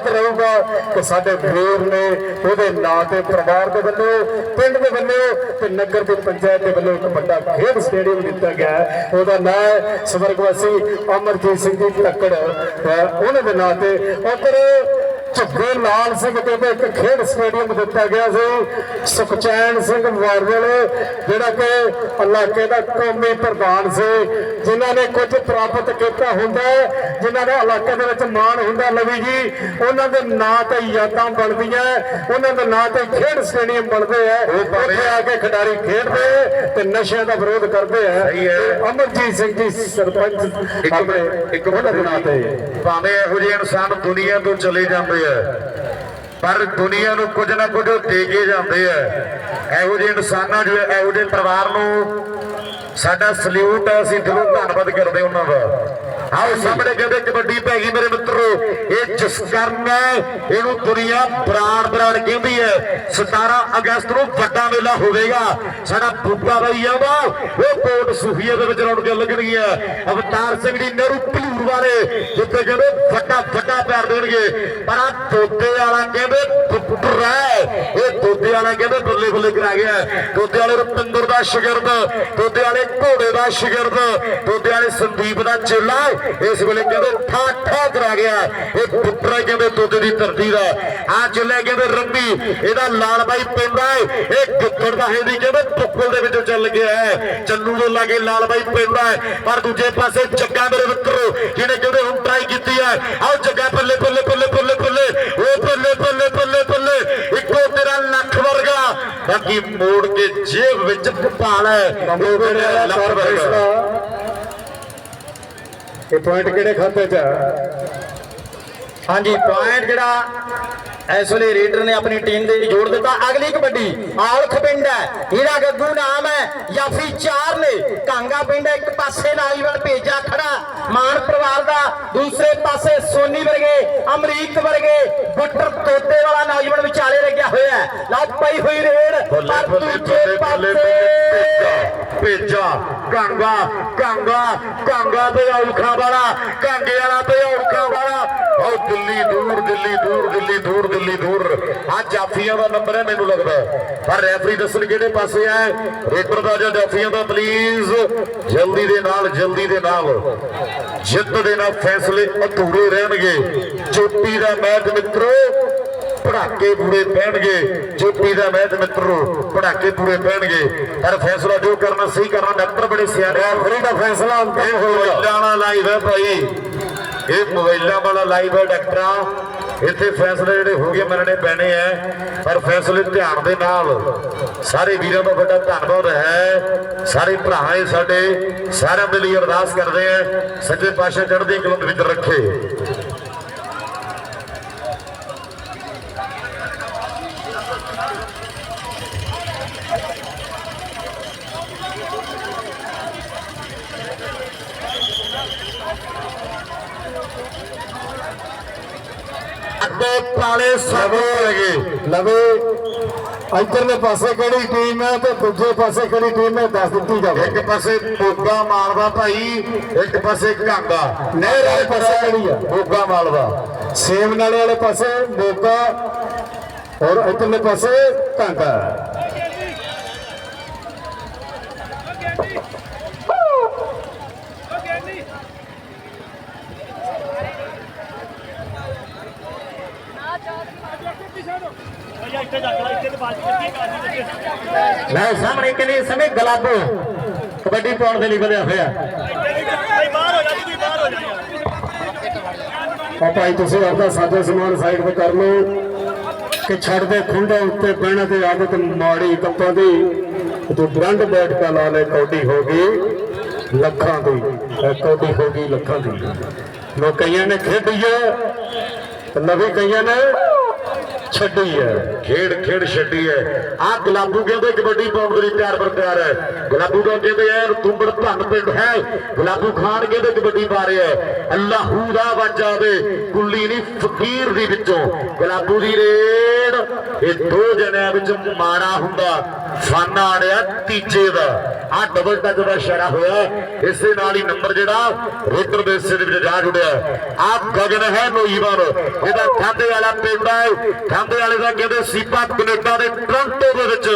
ਯਾਦ ਰਹੂਗਾ ਕਿ ਸਾਡੇ ਵੀਰ ਨੇ ਉਹਦੇ ਨਾਂ ਤੇ ਪਰਿਵਾਰ ਦੇ ਵੱਲੋਂ, ਪਿੰਡ ਦੇ ਵੱਲੋਂ ਤੇ ਨਗਰ ਦੀ ਪੰਚਾਇਤ ਦੇ ਵੱਲੋਂ ਇੱਕ ਵੱਡਾ ਖੇਡ ਸਟੇਡੀਅਮ ਦਿੱਤਾ ਗਿਆ ਹੈ। ਉਹਦਾ ਨਾਂ ਹੈ ਸਵਰਗਵਾਸੀ ਅਮਰਜੀਤ ਸਿੰਘ ਜੀ ਲੱਕੜ ਅਹ ਉਹਨਾਂ ਦੇ ਨਾਂ ਤੇ ਉੱਧਰ ਝੁੱਗੇ ਲਾਲ ਸਿੰਘ ਕਹਿੰਦੇ ਇੱਕ ਖੇਡ ਸਟੇਡੀਅਮ ਦਿੱਤਾ ਗਿਆ ਸੀ। ਸੁਖਚੈਨ ਸਿੰਘ ਵਾਰਵਲ ਜਿਹੜਾ ਕਿ ਇਲਾਕੇ ਦਾ ਕੌਮੀ ਪ੍ਰਧਾਨ ਸੀ ਜਿਨ੍ਹਾਂ ਨੇ ਕੁਝ ਪ੍ਰਾਪਤ ਕੀਤਾ ਹੁੰਦਾ ਜਿਨ੍ਹਾਂ ਦਾ ਇਲਾਕੇ ਦੇ ਵਿੱਚ ਮਾਣ ਹੁੰਦਾ ਲਵੀ ਜੀ ਉਹਨਾਂ ਦੇ ਨਾਂ ਤੇ ਯਾਦਾਂ ਬਣਦੀਆਂ ਉਹਨਾਂ ਦੇ ਨਾਂ ਤੇ ਖੇਡ ਸਟੇਡੀਅਮ ਬਣਦੇ ਆ ਉੱਥੇ ਆ ਕੇ ਖਿਡਾਰੀ ਖੇਡਦੇ ਤੇ ਨਸ਼ਿਆਂ ਦਾ ਵਿਰੋਧ ਕਰਦੇ ਆ ਅਮਰਜੀਤ ਸਿੰਘ ਜੀ ਸਰਪੰਚ ਆਪਣੇ ਇੱਕ ਉਹਨਾਂ ਦੇ ਨਾਂ ਤੇ। ਭਾਵੇਂ ਇਹੋ ਜਿਹੇ ਇਨਸਾਨ ਦੁਨੀਆ ਤੋਂ ਚਲੇ ਜਾਂਦੇ ਆ। ਪਰ ਦੁਨੀਆ ਨੂੰ ਕੁਝ ਨਾ ਕੁਝ ਦੇ ਕੇ ਜਾਂਦੇ ਆ। ਇਹੋ ਜਿਹੇ ਇਨਸਾਨਾਂ ਜੋ ਇਹੋ ਜਿਹੇ ਪਰਿਵਾਰ ਨੂੰ ਸਾਡਾ ਸਲੂਟ ਹੈ ਅਸੀਂ ਦਿਲੋਂ ਧੰਨਵਾਦ ਕਰਦੇ ਉਹਨਾਂ ਦਾ। ਆਓ ਸਾਹਮਣੇ ਕਹਿੰਦੇ ਕਬੱਡੀ ਪੈ ਗਈ ਮੇਰੇ ਮਿੱਤਰੋ। ਇਹ ਜਸਕਰਨ ਹੈ, ਇਹਨੂੰ ਦੁਨੀਆ ਬਰਾੜ ਬਰਾੜ ਕਹਿੰਦੀ ਹੈ। 17 ਅਗਸਤ ਨੂੰ ਵੱਡਾ ਮੇਲਾ ਹੋਵੇਗਾ। ਸਾਡਾ ਬੁੱਗਾ ਬਾਈ ਆਉਂਦਾ ਉਹ ਕੋਟ ਸੁਖੀਆ ਦੇ ਵਿੱਚ ਰੌਣਕਾਂ ਲੱਗਣਗੀਆਂ। ਅਵਤਾਰ ਸਿੰਘ ਜੀ ਨਹਿਰੂ ਭਲੂਰ ਵਾਲੇ, ਜਿੱਥੇ ਕਹਿੰਦੇ ਵੱਡਾ ਵੱਡਾ ਪਿਆਰ ਦੇਣਗੇ। ਪਰ ਆ ਤੋਤੇ ਵਾਲਾ ਕਹਿੰਦੇ ਪੁੱਤਰ ਇਹ ਤੋਤੇ ਵਾਲਾ ਕਹਿੰਦੇ ਬੱਲੇ ਬੱਲੇ ਕਰਾ ਗਿਆ। ਤੋਤੇ ਵਾਲੇ ਰੁਪਿੰਦਰ ਦਾ ਸ਼ਗਿਰਦ, ਤੋਤੇ ਵਾਲੇ ਘੋੜੇ ਦਾ ਸ਼ਗਿਰਦ, ਤੋਤੇ ਵਾਲੇ ਸੰਦੀਪ ਦਾ ਚੇਲਾ। ਇਸ ਵੇਲੇ ਕਹਿੰਦੇ ਠਾ ਠਾ ਕਰਾ ਗਿਆ। ਇਹ ਪੁੱਤਰ ਕਹਿੰਦੇ ਦੋਦੇ ਦੀ ਧਰਤੀ ਦਾ। ਆ ਚੱਲਿਆ ਕਹਿੰਦੇ ਰੰਬੀ। ਇਹਦਾ ਲਾਲ ਬਾਈ ਪੈਂਦਾ ਹੈ ਇਹ ਗੁੱਤੜ ਦਾ ਹੈ ਦੀ ਕਹਿੰਦੇ ਟੁੱਕਲ ਦੇ ਵਿੱਚੋਂ ਚੱਲ ਗਿਆ ਹੈ ਚੰਨੂ ਦੇ ਲਾਗੇ ਲਾਲ ਬਾਈ ਪੈਂਦਾ ਹੈ ਪਰ ਦੂਜੇ ਪਾਸੇ ਜੱਗਾ ਮੇਰੇ ਮਿੱਤਰੋ, ਜਿਹਨੇ ਕਹਿੰਦੇ ਹੁਣ ਟਰਾਈ ਕੀਤੀ ਹੈ ਆਓ ਜੱਗਾ ਪੱਲੇ ਪੱਲੇ ਪੱਲੇ ਪੱਲੇ ਪੱਲੇ। ਉਹ ਪੱਲੇ ਪੱਲੇ ਪੱਲੇ ਪੱਲੇ। ਇੱਕੋ ਤੇਰਾ ਲੱਖ ਵਰਗਾ। ਬਾਕੀ ਮੋੜ ਕੇ ਜੇਬ ਵਿੱਚ ਭਾਲ ਹੈ ਕੰਬੋ ਕਿਹੜੇ ਲੱਖ ਵਰਗਾ। ਇਹ ਪੁਆਇੰਟ ਕਿਹੜੇ ਖਾਤੇ 'ਚ ਹਾਂਜੀ ਪੁਆਇੰਟ ਜਿਹੜਾ ਇਸ ਵੇਲੇ ਰੇਡਰ ਨੇ ਆਪਣੀ ਟੀਮ ਦੇ ਜੋੜ ਦਿੱਤਾ। ਅਗਲੀ ਕਬੱਡੀ ਆਲਖ ਪਿੰਡ ਹੈ। ਹੀਰਾ ਗੱਗੂ ਨਾਮ ਹੈ ਯਾਫੀ ਚਾਰ ਨੇ। ਕਾਂਗਾ ਪਿੰਡ ਇੱਕ ਪਾਸੇ ਨਾਲੀਵਾਲ ਭੇਜਾ ਖੜਾ। ਮਾਨ ਪਰਿਵਾਰ ਦਾ ਦੂਸਰੇ ਪਾਸੇ ਸੋਨੀ ਵਰਗੇ ਅਮਰੀਕ ਵਰਗੇ ਬੁੱਟਰ ਤੋਤੇ ਵਾਲਾ ਨੌਜਵਾਨ ਵਿਚਾਲੇ ਲੱਗਿਆ ਹੋਇਆ ਹੈ। ਲੱਗ ਪਈ ਹੋਈ ਰੇਡ ਪਰ ਦੂਜੇ ਪਾਸੇ ਕਾਂਗਾ ਕਾਂਗਾ ਕਾਂਗਾ ਤੇ ਔਖਾ ਵਾਲਾ, ਕਾਂਗੇ ਵਾਲਾ ਤੇ ਔਖਾ ਵਾਲਾ। ਉਹ ਦਿੱਲੀ ਦੂਰ ਦਿੱਲੀ ਦੂਰ ਦਿੱਲੀ ਦੂਰ ਦਿੱਲੀ ਦੂਰ। ਆ ਜਾਫੀਆਂ ਦਾ ਨੰਬਰ ਹੈ ਮੈਨੂੰ ਲੱਗਦਾ। ਪਰ ਰੈਫਰੀ ਦੱਸਣ ਕਿਹੜੇ ਪਾਸੇ ਹੈ? ਰੇਡਰ ਦਾ ਜਾਂ ਜਾਫੀਆਂ ਦਾ ਪਲੀਜ਼ ਜਲਦੀ ਦੇ ਨਾਲ, ਜਲਦੀ ਦੇ ਨਾਲ। ਜਿੱਤ ਦੇ ਨਾਲ ਫੈਸਲੇ ਅਧੂਰੇ ਰਹਿਣਗੇ। ਚੋਟੀ ਦਾ ਮੈਚ ਮਿੱਤਰੋ ਪੜਾਕੇ ਪੂਰੇ ਪੈਣਗੇ, ਜੋਪੀ ਦਾ ਮੈਚ ਮਿੱਤਰੋ ਪੜਾਕੇ ਪੂਰੇ ਪੈਣਗੇ। ਪਰ ਫੈਸਲਾ ਜੋ ਕਰਨਾ ਸਹੀ ਕਰਨਾ, ਡਾਕਟਰ ਬੜੇ ਸਿਆਣੇ ਆ। ਫਰੀ ਦਾ ਫੈਸਲਾ ਇਹ ਹੋਊਗਾ ਵਾਲਾ ਲਾਈਵ ਹੈ ਭਾਈ। ਇਹ ਮੋਬਾਈਲਾਂ ਵਾਲਾ ਲਾਈਵ ਹੈ ਡਾਕਟਰਾਂ। ਇੱਥੇ ਫੈਸਲੇ ਜਿਹੜੇ ਹੋ ਗਏ ਮੰਨਣੇ ਪੈਣੇ ਆ। ਪਰ ਫੈਸਲੇ ਧਿਆਨ ਦੇ ਨਾਲ। ਸਾਰੇ ਵੀਰਾਂ ਦਾ ਵੱਡਾ ਧੰਨਵਾਦ ਹੈ। ਸਾਰੇ ਭਰਾ ਸਾਡੇ, ਸਾਰਿਆਂ ਦੇ ਲਈ ਅਰਦਾਸ ਕਰਦੇ ਆ। ਸੱਚੇ ਪਾਤਸ਼ਾਹ ਚੜ੍ਹਦੀ ਕਲਾ ਵਿੱਚ ਰੱਖੇ ਅੱਗੇ ਪਾਲੇ ਸਭੋ ਲਗੇ ਲਵੇ। ਇੱਧਰਲੇ ਪਾਸੇ ਕਿਹੜੀ ਟੀਮ ਹੈ ਤੇ ਦੂਜੇ ਪਾਸੇ ਕਿਹੜੀ ਟੀਮ ਹੈ ਦੱਸ ਦਿੱਤੀ ਜਾਵੇ। ਇੱਕ ਪਾਸੇ ਮੋਗਾ ਮਾਲਵਾ ਭਾਈ ਇੱਕ ਪਾਸੇ ਘਾਂਗਾ। ਨਹਿਰ ਵਾਲੇ ਪਾਸੇ ਕਿਹੜੀ ਆ? ਮੋਗਾ ਮਾਲਵਾ। ਸੇਮ ਨਾਲੇ ਵਾਲੇ ਪਾਸੇ ਮੋਗਾ ਔਰ ਇੱਧਰਲੇ ਪਾਸੇ ਟਾਂਗਾ ਲੈ ਸਾਹਮਣੇ ਕਿੰਨੇ ਸਮੇਂ ਗਲਾਬੋ। ਕਬੱਡੀ ਪਾਉਣ ਦੇ ਲਈ ਵਧਿਆ ਹੋਇਆ। ਆ ਭਾਈ, ਤੁਸੀਂ ਆਪਦਾ ਸਾਜੋ ਸਮਾਨ ਸਾਈਡ ਤੇ ਕਰ ਲਓ। ਕਿ ਛੱਡਦੇ ਖੁੰਡੇ ਉੱਤੇ ਬਹਿਣਾ ਤੇ ਆਦਤ ਮਾੜੀ ਕੱਪਾਂ ਦੀ। ਤੂੰ ਬ੍ਰੰਡ ਬੈਠ ਕੇ ਲਾ ਲੈ ਕੌਡੀ ਹੋ ਗਈ, ਲੱਖਾਂ ਦੀ। ਕੌਡੀ ਹੋ ਗਈ ਲੱਖਾਂ ਦੀ। ਲੋਕ ਕਈਆਂ ਨੇ ਖੇਡੀ ਹੈ ਤੇ ਨਵੇਂ ਕਈਆਂ ਨੇ ਛੱਡੀ ਹੈ। ਖੇਡ ਖੇਡ ਛੱਡੀ ਹੈ। ਆ ਗੁਲਾਬੂ ਕਹਿੰਦੇ ਕਬੱਡੀ ਪਾਉਣ ਦੇ ਲਈ ਤਿਆਰ ਬਰ ਤਿਆਰ ਹੈ। ਗੁਲਾਬੂ ਕਹਿੰਦੇ ਐ ਤੁੰਬੜ ਧੰਨ ਪਿੰਡ ਹੈ। ਗੁਲਾਬੂ ਖਾਨ ਕਹਿੰਦੇ ਕਬੱਡੀ ਪਾ ਰਿਹਾ ਹੈ। ਅੱਲਾਹੂ ਦਾ ਵਾਜਾ ਦੇ ਕੁੱਲੀ ਨਹੀਂ, ਫਕੀਰ ਦੀ ਵਿੱਚੋਂ। ਗੁਲਾਬੂ ਦੀ ਰੇਡ। ਇਹ ਦੋ ਜਣਿਆਂ ਵਿੱਚ ਮਾੜਾ ਹੁੰਦਾ। ਫਾਨਾ ਆੜਿਆ, ਤੀਜੇ ਦਾ। ਆ ਡਬਲ ਟੱਚ ਦਾ ਇਸ਼ਾਰਾ ਹੋਇਆ, ਇਸੇ ਨਾਲ ਹੀ ਨੰਬਰ ਜਿਹੜਾ ਰੋਟਰ ਦੇ ਹਿੱਸੇ ਦੇ ਵਿੱਚ ਜਾ ਜੁੜਿਆ। ਆ ਗਗਨ ਹੈ ਨੋਈਵਾਨ ਇਹਦਾ ਖਾਂਦੇ ਵਾਲਾ ਪਿੰਡ ਹੈ। ਖਾਂਦੇ ਵਾਲੇ ਦਾ ਕਹਿੰਦੇ ਸੀਪਾ ਕੈਨੇਡਾ ਦੇ ਟੋਰਾਂਟੋ ਦੇ ਵਿੱਚ।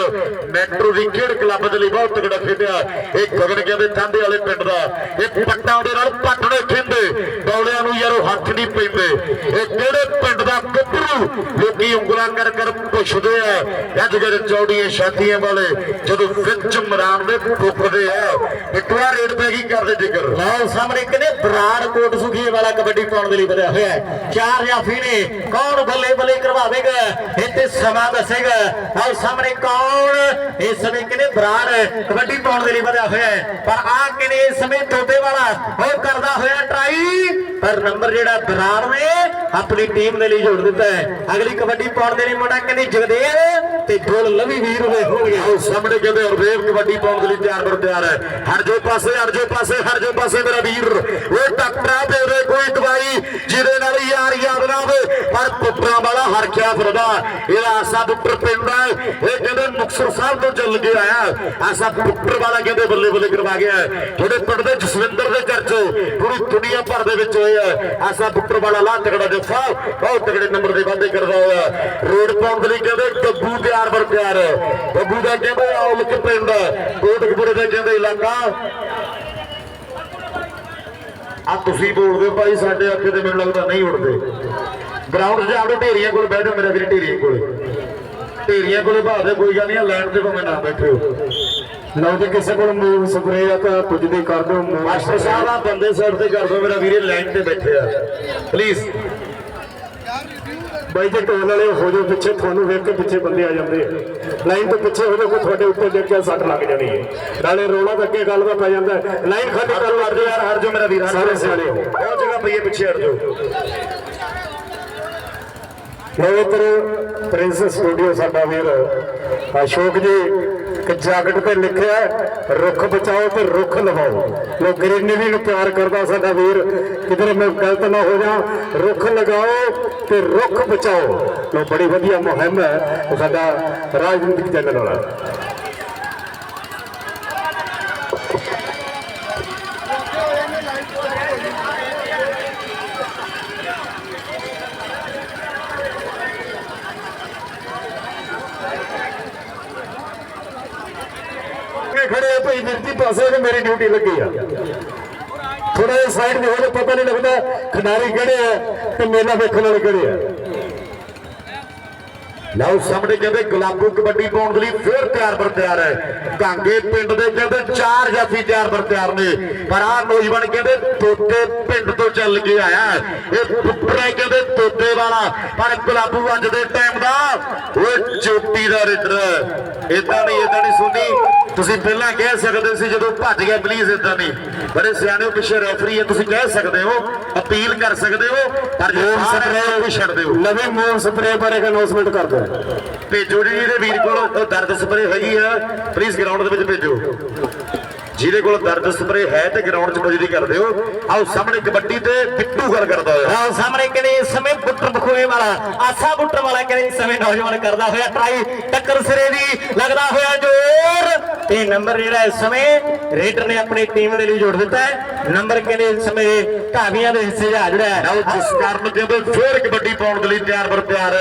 ਮੈਟਰੋ ਦੀ ਖੇਡ ਕਲੱਬ ਦੇ ਲਈ ਬਹੁਤ ਤਗੜਾ ਖੇਡਿਆ। ਇਹ ਗਗਨ ਕਹਿੰਦੇ ਖਾਂਦੇ ਵਾਲੇ ਪਿੰਡ ਦਾ। ਇਹ ਪੱਟਾਂ ਦੇ ਨਾਲ ਪੱਟਣੇ ਖਿੰਦੇ। ਡੌਲਿਆਂ ਨੂੰ ਯਾਰੋ ਹੱਥ ਨਹੀਂ ਪੈਂਦੇ। ਇਹ ਕਿਹੜੇ ਪਿੰਡ ਦਾ ਗੱਭਰੂ ਲੋਕੀ ਉਂਗਲਾਂ ਕਰ ਕਰ ਪੁੱਛਦੇ ਆ। ਅੱਜ ਜਿਹੜੇ ਚੌੜੀਆਂ ਛਾਤੀਆਂ ਵਾਲੇ, ਜਦੋਂ ਵਿੱਚ ਮਰਾਨ ਦੇ ਫੁੱਕਦੇ ਆ। ਇਕਵਾ ਰੇਡ ਤੇ ਕੀ ਕਰਦੇ ਜਿਗਰ ਲਓ ਸਾਹਮਣੇ ਕਹਿੰਦੇ ਬਰਾੜ ਕੋਟ ਸੁਖੀ ਵਾਲਾ ਕਬੱਡੀ ਪਾਉਣ ਦੇ ਲਈ ਵਧਿਆ ਹੋਇਆ ਹੈ। ਚਾਰ ਜਾਫੀ ਨੇ। ਕੌਣ ਬੱਲੇ ਬੱਲੇ ਕਰਵਾਵੇਗਾ? ਇੱਥੇ ਸਮਾਂ ਦੱਸੇਗਾ। ਲਓ ਸਾਹਮਣੇ ਕੌਣ? ਇਸ ਸਮੇਂ ਕਹਿੰਦੇ ਬਰਾੜ ਕਬੱਡੀ ਪਾਉਣ ਦੇ ਲਈ ਵਧਿਆ ਹੋਇਆ ਹੈ। ਪਰ ਆ ਕਹਿੰਦੇ ਇਸ ਸਮੇਂ ਤੋਤੇ ਵਾਲਾ ਉਹ ਕਰਦਾ ਹੋਇਆ ਟਰਾਈ। ਪਰ ਨੰਬਰ ਜਿਹੜਾ ਬਰਾੜ ਨੇ ਆਪਣੀ ਟੀਮ ਦੇ ਲਈ ਜੋੜ ਦਿੱਤਾ ਹੈ। ਅਗਲੀ ਕਬੱਡੀ ਪਾਉਣ ਦੇ ਲਈ ਮੁੰਡਾ ਕਹਿੰਦੇ ਜਗਦੇਵ ਤੇ ਬੋਲ ਲਵੀ ਵੀਰ ਹੋਏ ਹੋਣਗੇ। ਉਹ ਸਾਹਮਣੇ ਕਹਿੰਦੇ ਹਰਦੇਵ ਕਬੱਡੀ ਪਾਉਣ ਦੇ ਲਈ ਤਿਆਰ ਤਿਆਰ ਹੈ। ਹਰ ਜੋ ਪਾਸੇ, ਹਰ ਜੋ ਪਾਸੇ, ਹਰ ਜੋ ਪਾਸੇ ਮੇਰਾ ਵੀਰ। ਉਹ ਟੱਕਰਾ ਦੇ ਕੋਈ ਦਵਾਈ ਜਿਹਦੇ ਨਾਲ ਯਾਰ ਯਾਦ ਨਾ ਹੋਵੇ। ਪਰ ਪੁੱਤਰਾਂ ਵਾਲਾ ਹਰਖਿਆ ਫਿਰਦਾ। ਇਹਦਾ ਆਸਾ ਪੁੱਤਰ ਪਿੰਡ ਇਹ ਕਹਿੰਦੇ ਮੁਕਤਸਰ ਸਾਹਿਬ ਤੋਂ ਚੱਲ ਕੇ ਆਇਆ, ਆਸਾ ਪੁੱਤਰ ਵਾਲਾ ਕਹਿੰਦੇ ਬੱਲੇ ਬੱਲੇ ਕਰਵਾ ਗਿਆ ਤੁਹਾਡੇ ਪਿੰਡ ਦੇ ਜਸਵਿੰਦਰ ਦੇ ਚਰਚੇ ਪੂਰੀ ਦੁਨੀਆ ਭਰ ਦੇ ਵਿੱਚ ਹੋਏ ਆ ਆਸਾ ਪੁੱਤਰ ਵਾਲਾ ਲਾ ਤਗੜਾ ਜੱਫਾ, ਬਹੁਤ ਤਗੜੇ ਨੰਬਰ ਦੇ ਵਾਅਦੇ ਕਰਦਾ ਹੋਇਆ ਰੋਡ ਪਾਉਣ ਲਈ ਕਹਿੰਦੇ ਗੱਬੂ ਪਿਆਰ ਬਰ ਪਿਆਰ। ਗੱਬੂ ਦਾ ਕਹਿੰਦੇ ਔਲਕ ਪਿੰਡ ਕੋਟਕਪੁਰੇ ਦਾ ਕਹਿੰਦੇ ਇਲਾਕਾ। ਆ ਤੁਸੀਂ ਬੋਲਦੇ ਭਾਈ, ਸਾਡੇ ਅੱਖੇ ਤੇ ਮੈਨੂੰ ਲੱਗਦਾ ਨਹੀਂ ਉੜਦੇ ਗਰਾਊਂਡ 'ਚ ਆਪਣੇ ਢੇਰੀਆਂ ਕੋਲ ਬਹਿ ਜਾਓ ਵੀਰ, ਢੇਰੀਆਂ ਕੋਲੇ। ਢੇਰੀਆਂ ਕੋਲੇ ਭਾਵੇਂ ਕੋਈ ਗੱਲ ਨਹੀਂ ਲਾਈਨ ਤੇ ਭਾਵੇਂ ਨਾ ਬੈਠੇ ਹੋ। ਲਓ ਜੇ, ਕਿਸੇ ਕੋਲ ਮੂਲ ਸਪਰੇ ਆ ਤਾਂ ਪੁੱਜਦੀ ਕਰ ਦਿਓ ਮਾਸਟਰ ਸਾਹਿਬ ਆ ਬੰਦੇ ਸਾਈਡ ਤੇ ਕਰ ਦਿਓ, ਮੇਰਾ ਵੀਰੇ ਲਾਈਨ ਤੇ ਬੈਠੇ ਆ। ਪਲੀਜ਼ ਬਾਈ ਜੇ ਢੋਲ ਵਾਲੇ ਹੋ ਜਾਓ ਪਿੱਛੇ ਤੁਹਾਨੂੰ ਵੇਖ ਕੇ ਪਿੱਛੇ ਬੰਦੇ ਆ ਜਾਂਦੇ ਆ। ਲਾਈਨ ਤੋਂ ਪਿੱਛੇ ਹੋ ਜਾਓ ਕੋਈ ਤੁਹਾਡੇ ਉੱਤੇ ਦੇਖ ਕੇ ਸੱਟ ਲੱਗ ਜਾਣੀ ਹੈ। ਨਾਲੇ ਰੋਲਾ ਤਾਂ ਅੱਗੇ ਗੱਲ ਦਾ ਪੈ ਜਾਂਦਾ ਲਾਈਨ ਖਾਲੀ ਹਟ ਕਰੋ। ਜਾਓ ਯਾਰ ਹਟ ਜਾਓ ਮੇਰਾ ਵੀਰ ਸਾਰੇ। ਸਿਆਣੇ ਹੋ। ਬਹੁਤ ਜਗ੍ਹਾ ਪਈ ਹੈ ਪਿੱਛੇ ਹਟ ਜਾਓ। ਲਓ ਇੱਧਰ ਪ੍ਰਿੰਸ ਸਟੂਡੀਓ ਸਾਡਾ ਵੀਰ ਅਸ਼ੋਕ ਜੀ। ਕਿ ਜਾਕਟ ਤੇ ਲਿਖਿਆ ਰੁੱਖ ਬਚਾਓ ਤੇ ਰੁੱਖ ਲਵਾਓ। ਲੋ ਗ੍ਰੀਨਰੀ ਨੂੰ ਪਿਆਰ ਕਰਦਾ ਸਾਡਾ ਵੀਰ। ਕਿਧਰੇ ਮੈਂ ਗਲਤ ਨਾ ਹੋ ਜਾ ਰੁੱਖ ਲਗਾਓ ਤੇ ਰੁੱਖ ਬਚਾਓ। ਲੋ ਬੜੀ ਵਧੀਆ ਮੁਹਿੰਮ ਹੈ, ਉਹ ਸਾਡਾ ਰਾਜਨੀਤਿਕ ਚੈਨਲ ਵਾਲਾ ਇਹ ਖੜੇ ਆ ਭਾਈ ਮਿਰਤੀ ਪਾਸੇ ਤੇ ਮੇਰੀ ਡਿਊਟੀ ਲੱਗੀ ਆ। ਥੋੜਾ ਜਿਹਾ ਸਾਈਡ ਦੇ ਹੋ ਪਤਾ ਨਹੀਂ ਲੱਗਦਾ ਖਿਡਾਰੀ ਕਿਹੜੇ ਆ ਤੇ ਮੇਲਾ ਵੇਖਣ ਵਾਲੇ ਕਿਹੜੇ ਆ। ਲਓ ਸਾਹਮਣੇ ਕਹਿੰਦੇ ਗੁਲਾਬੂ ਕਬੱਡੀ ਪਾਉਣ ਦੇ ਲਈ ਫੇਰ ਤਿਆਰ ਬਰ ਤਿਆਰ ਹੈ। ਕਾਂਗੇ ਪਿੰਡ ਦੇ ਕਹਿੰਦੇ ਚਾਰ ਜਾਫੀ ਤਿਆਰ ਬਰ ਤਿਆਰ ਨੇ। ਪਰ ਆਹ ਨੌਜਵਾਨ ਕਹਿੰਦੇ ਤੋਤੇ ਪਿੰਡ ਤੋਂ ਚੱਲ ਕੇ ਆਇਆ। ਇਹ ਪੁੱਤਰਾ ਕਹਿੰਦੇ ਤੋਤੇ ਵਾਲਾ। ਪਰ ਗੁਲਾਬੂ ਅੱਜ ਦੇ ਟਾਈਮ ਦਾ ਉਹ ਚੋਟੀ ਦਾ ਰਿਟਰ ਇਦਾਂ ਨਹੀਂ ਇਦਾਂ ਨਹੀਂ ਸੁਣੀ ਤੁਸੀਂ ਪਹਿਲਾਂ ਕਹਿ ਸਕਦੇ ਸੀ ਜਦੋਂ ਭੱਜ ਗਿਆ ਪਲੀਜ਼ ਇਦਾਂ ਨਹੀਂ। ਬੜੇ ਸਿਆਣੇ ਪਿੱਛੇ ਰੈਫਰੀ ਹੈ ਤੁਸੀਂ ਕਹਿ ਸਕਦੇ ਹੋ ਅਪੀਲ ਕਰ ਸਕਦੇ ਹੋ ਪਰ ਜੇ ਸਾਰੇ ਕੋਈ ਛੱਡ ਦਿਓ। ਨਵੇਂ ਮੂਵ ਸਪਰੇ ਬਾਰੇ ਅਨਾਉਂਸਮੈਂਟ ਕਰ ਦਿਓ। ਭੇਜੋ ਜੀ, ਜਿਹਦੇ ਵੀਰ ਕੋਲ ਉਹ ਦਰਦ ਸਪਰੇ ਹੈਗੀ ਆ ਪਲੀਜ਼ ਗਰਾਊਂਡ ਦੇ ਵਿੱਚ ਭੇਜੋ। ਜਿਹਦੇ ਕੋਲ ਦਰਦ ਸਪਰੇ ਹੈ ਤੇ ਗਰਾਊਂਡ 'ਚ ਮੌਜੂਦੀ ਕਰ ਦਿਓ ਆਓ ਸਾਹਮਣੇ ਕਬੱਡੀ ਤੇ ਬਿੱਟੂ ਗੱਲ ਕਰਦਾ ਹੋਇਆ। ਆਹ ਸਾਹਮਣੇ ਕਿਹੜੇ ਸਮੇਂ ਬੁੱਟਰ ਬਖੋਏ ਵਾਲਾ, ਆਸਾ ਬੁੱਟਰ ਵਾਲਾ ਕਹਿੰਦੇ ਸਮੇਂ ਨੌਜਵਾਨ ਕਰਦਾ ਹੋਇਆ ਟਰਾਈ ਟੱਕਰ ਸਿਰੇ ਦੀ ਲੱਗਦਾ ਹੋਇਆ ਜ਼ੋਰ। ਤੇ ਨੰਬਰ ਜਿਹੜਾ ਇਸ ਸਮੇਂ ਰੇਡਰ ਨੇ ਆਪਣੀ ਟੀਮ ਦੇ ਲਈ ਜੋੜ ਦਿੱਤਾ ਹੈ। ਨੰਬਰ ਕਹਿੰਦੇ ਇਸ ਸਮੇਂ ਢਾਬੀਆਂ ਦੇ ਹਿੱਸੇ ਜਾ ਜੁੜਿਆ ਹੈ। ਲਓ ਜਿਸ ਕਾਰਨ ਜਦੋਂ ਫੇਰ ਕਬੱਡੀ ਪਾਉਣ ਦੇ ਲਈ ਤਿਆਰ ਬਰ ਤਿਆਰ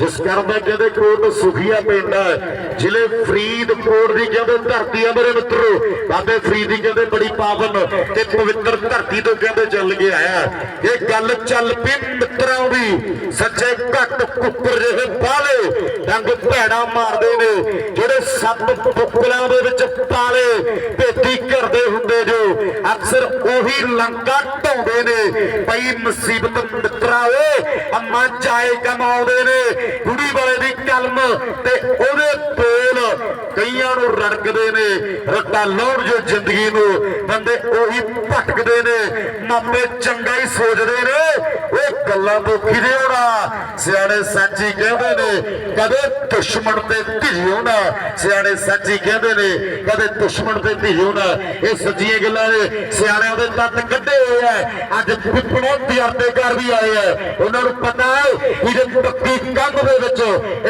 ਜਿਸ ਕਾਰਨ ਦਾ ਕਹਿੰਦੇ ਕੋਟ ਸੁਖੀਆ ਪਿੰਡ ਹੈ। ਜ਼ਿਲ੍ਹੇ ਫਰੀਦਕੋਟ ਦੀ ਕਹਿੰਦੇ ਧਰਤੀ ਆ ਮੇਰੇ ਮਿੱਤਰੋ। ਬਾਬੇ ਫਰੀਦ ਦੀ ਕਹਿੰਦੇ ਬੜੀ ਪਾਵਨ ਤੇ ਪਵਿੱਤਰ ਧਰਤੀ ਤੋਂ ਕਹਿੰਦੇ ਚੱਲ ਕੇ ਆਇਆ। ਇਹ ਗੱਲ ਚੱਲ ਪਈ ਮਿੱਤਰਾਂ ਦੀ। ਸੱਚੇ ਘੱਟ ਕੁੱਕਰ ਜਿਹੇ ਬਾਲੇ ਡੰਗ ਭੈੜਾ ਮਾਰਦੇ ਨੇ। ਜਿਹੜੇ ਸੱਪ ਪੁੱਕਲਾਂ ਦੇ ਵਿੱਚ ਪਾਲੇ, ਭੇਤੀ ਕਰਦੇ ਹੁੰਦੇ ਜੋ, ਅਕਸਰ ਉਹੀ ਲੰਕਾ ਢਾਉਂਦੇ ਨੇ। ਪਈ ਮੁਸੀਬਤ ਮਿੱਤਰਾ ਓਏ ਅੰਮਾ ਜਾਏ ਕਮਾਉਂਦੇ ਨੇ। ਕੁੜੀ ਵਾਲੇ ਦੀ ਕਲਮ ਤੇ ਉਹਦੇ ਬੋਲ ਕਈਆਂ ਨੂੰ ਰੜਕਦੇ ਨੇ। ਰੱਟਾ ਲਾਉਣ ਜੋ ਜ਼ਿੰਦਗੀ ਨੂੰ ਬੰਦੇ ਉਹੀ ਭਟਕਦੇ ਨੇ। ਮਾਪੇ ਚੰਗਾ ਹੀ ਸੋਚਦੇ ਨੇ। ਉਹ ਗੱਲਾਂ ਤੋਂ ਕਿਦੇ ਹੋਣਾ ਸਿਆਣੇ ਸੱਚੀ ਕਹਿੰਦੇ ਨੇ, ਕਦੇ ਦੁਸ਼ਮਣ ਤੇ ਧਿਜਿਓ ਨਾ ਸਿਆਣੇ ਸੱਚੀ ਕਹਿੰਦੇ ਨੇ, ਕਦੇ ਦੁਸ਼ਮਣ ਤੇ ਧਿਜਿਓ ਨਾ ਇਹ ਸੱਚੀਆਂ ਗੱਲਾਂ ਨੇ, ਸਿਆਣਿਆਂ ਦੇ ਤੱਤ ਕੱਢੇ ਹੋਏ ਆ। ਅੱਜ ਪਿੱਪਣੋਂ ਤਿਆਰਦੇ ਕਰ ਵੀ ਆਏ ਆ। ਉਹਨਾਂ ਨੂੰ ਪਤਾ ਹੈ ਕਿ ਜੇ ਪੱਕੀ ਕੰਧ ਦੇ ਵਿੱਚ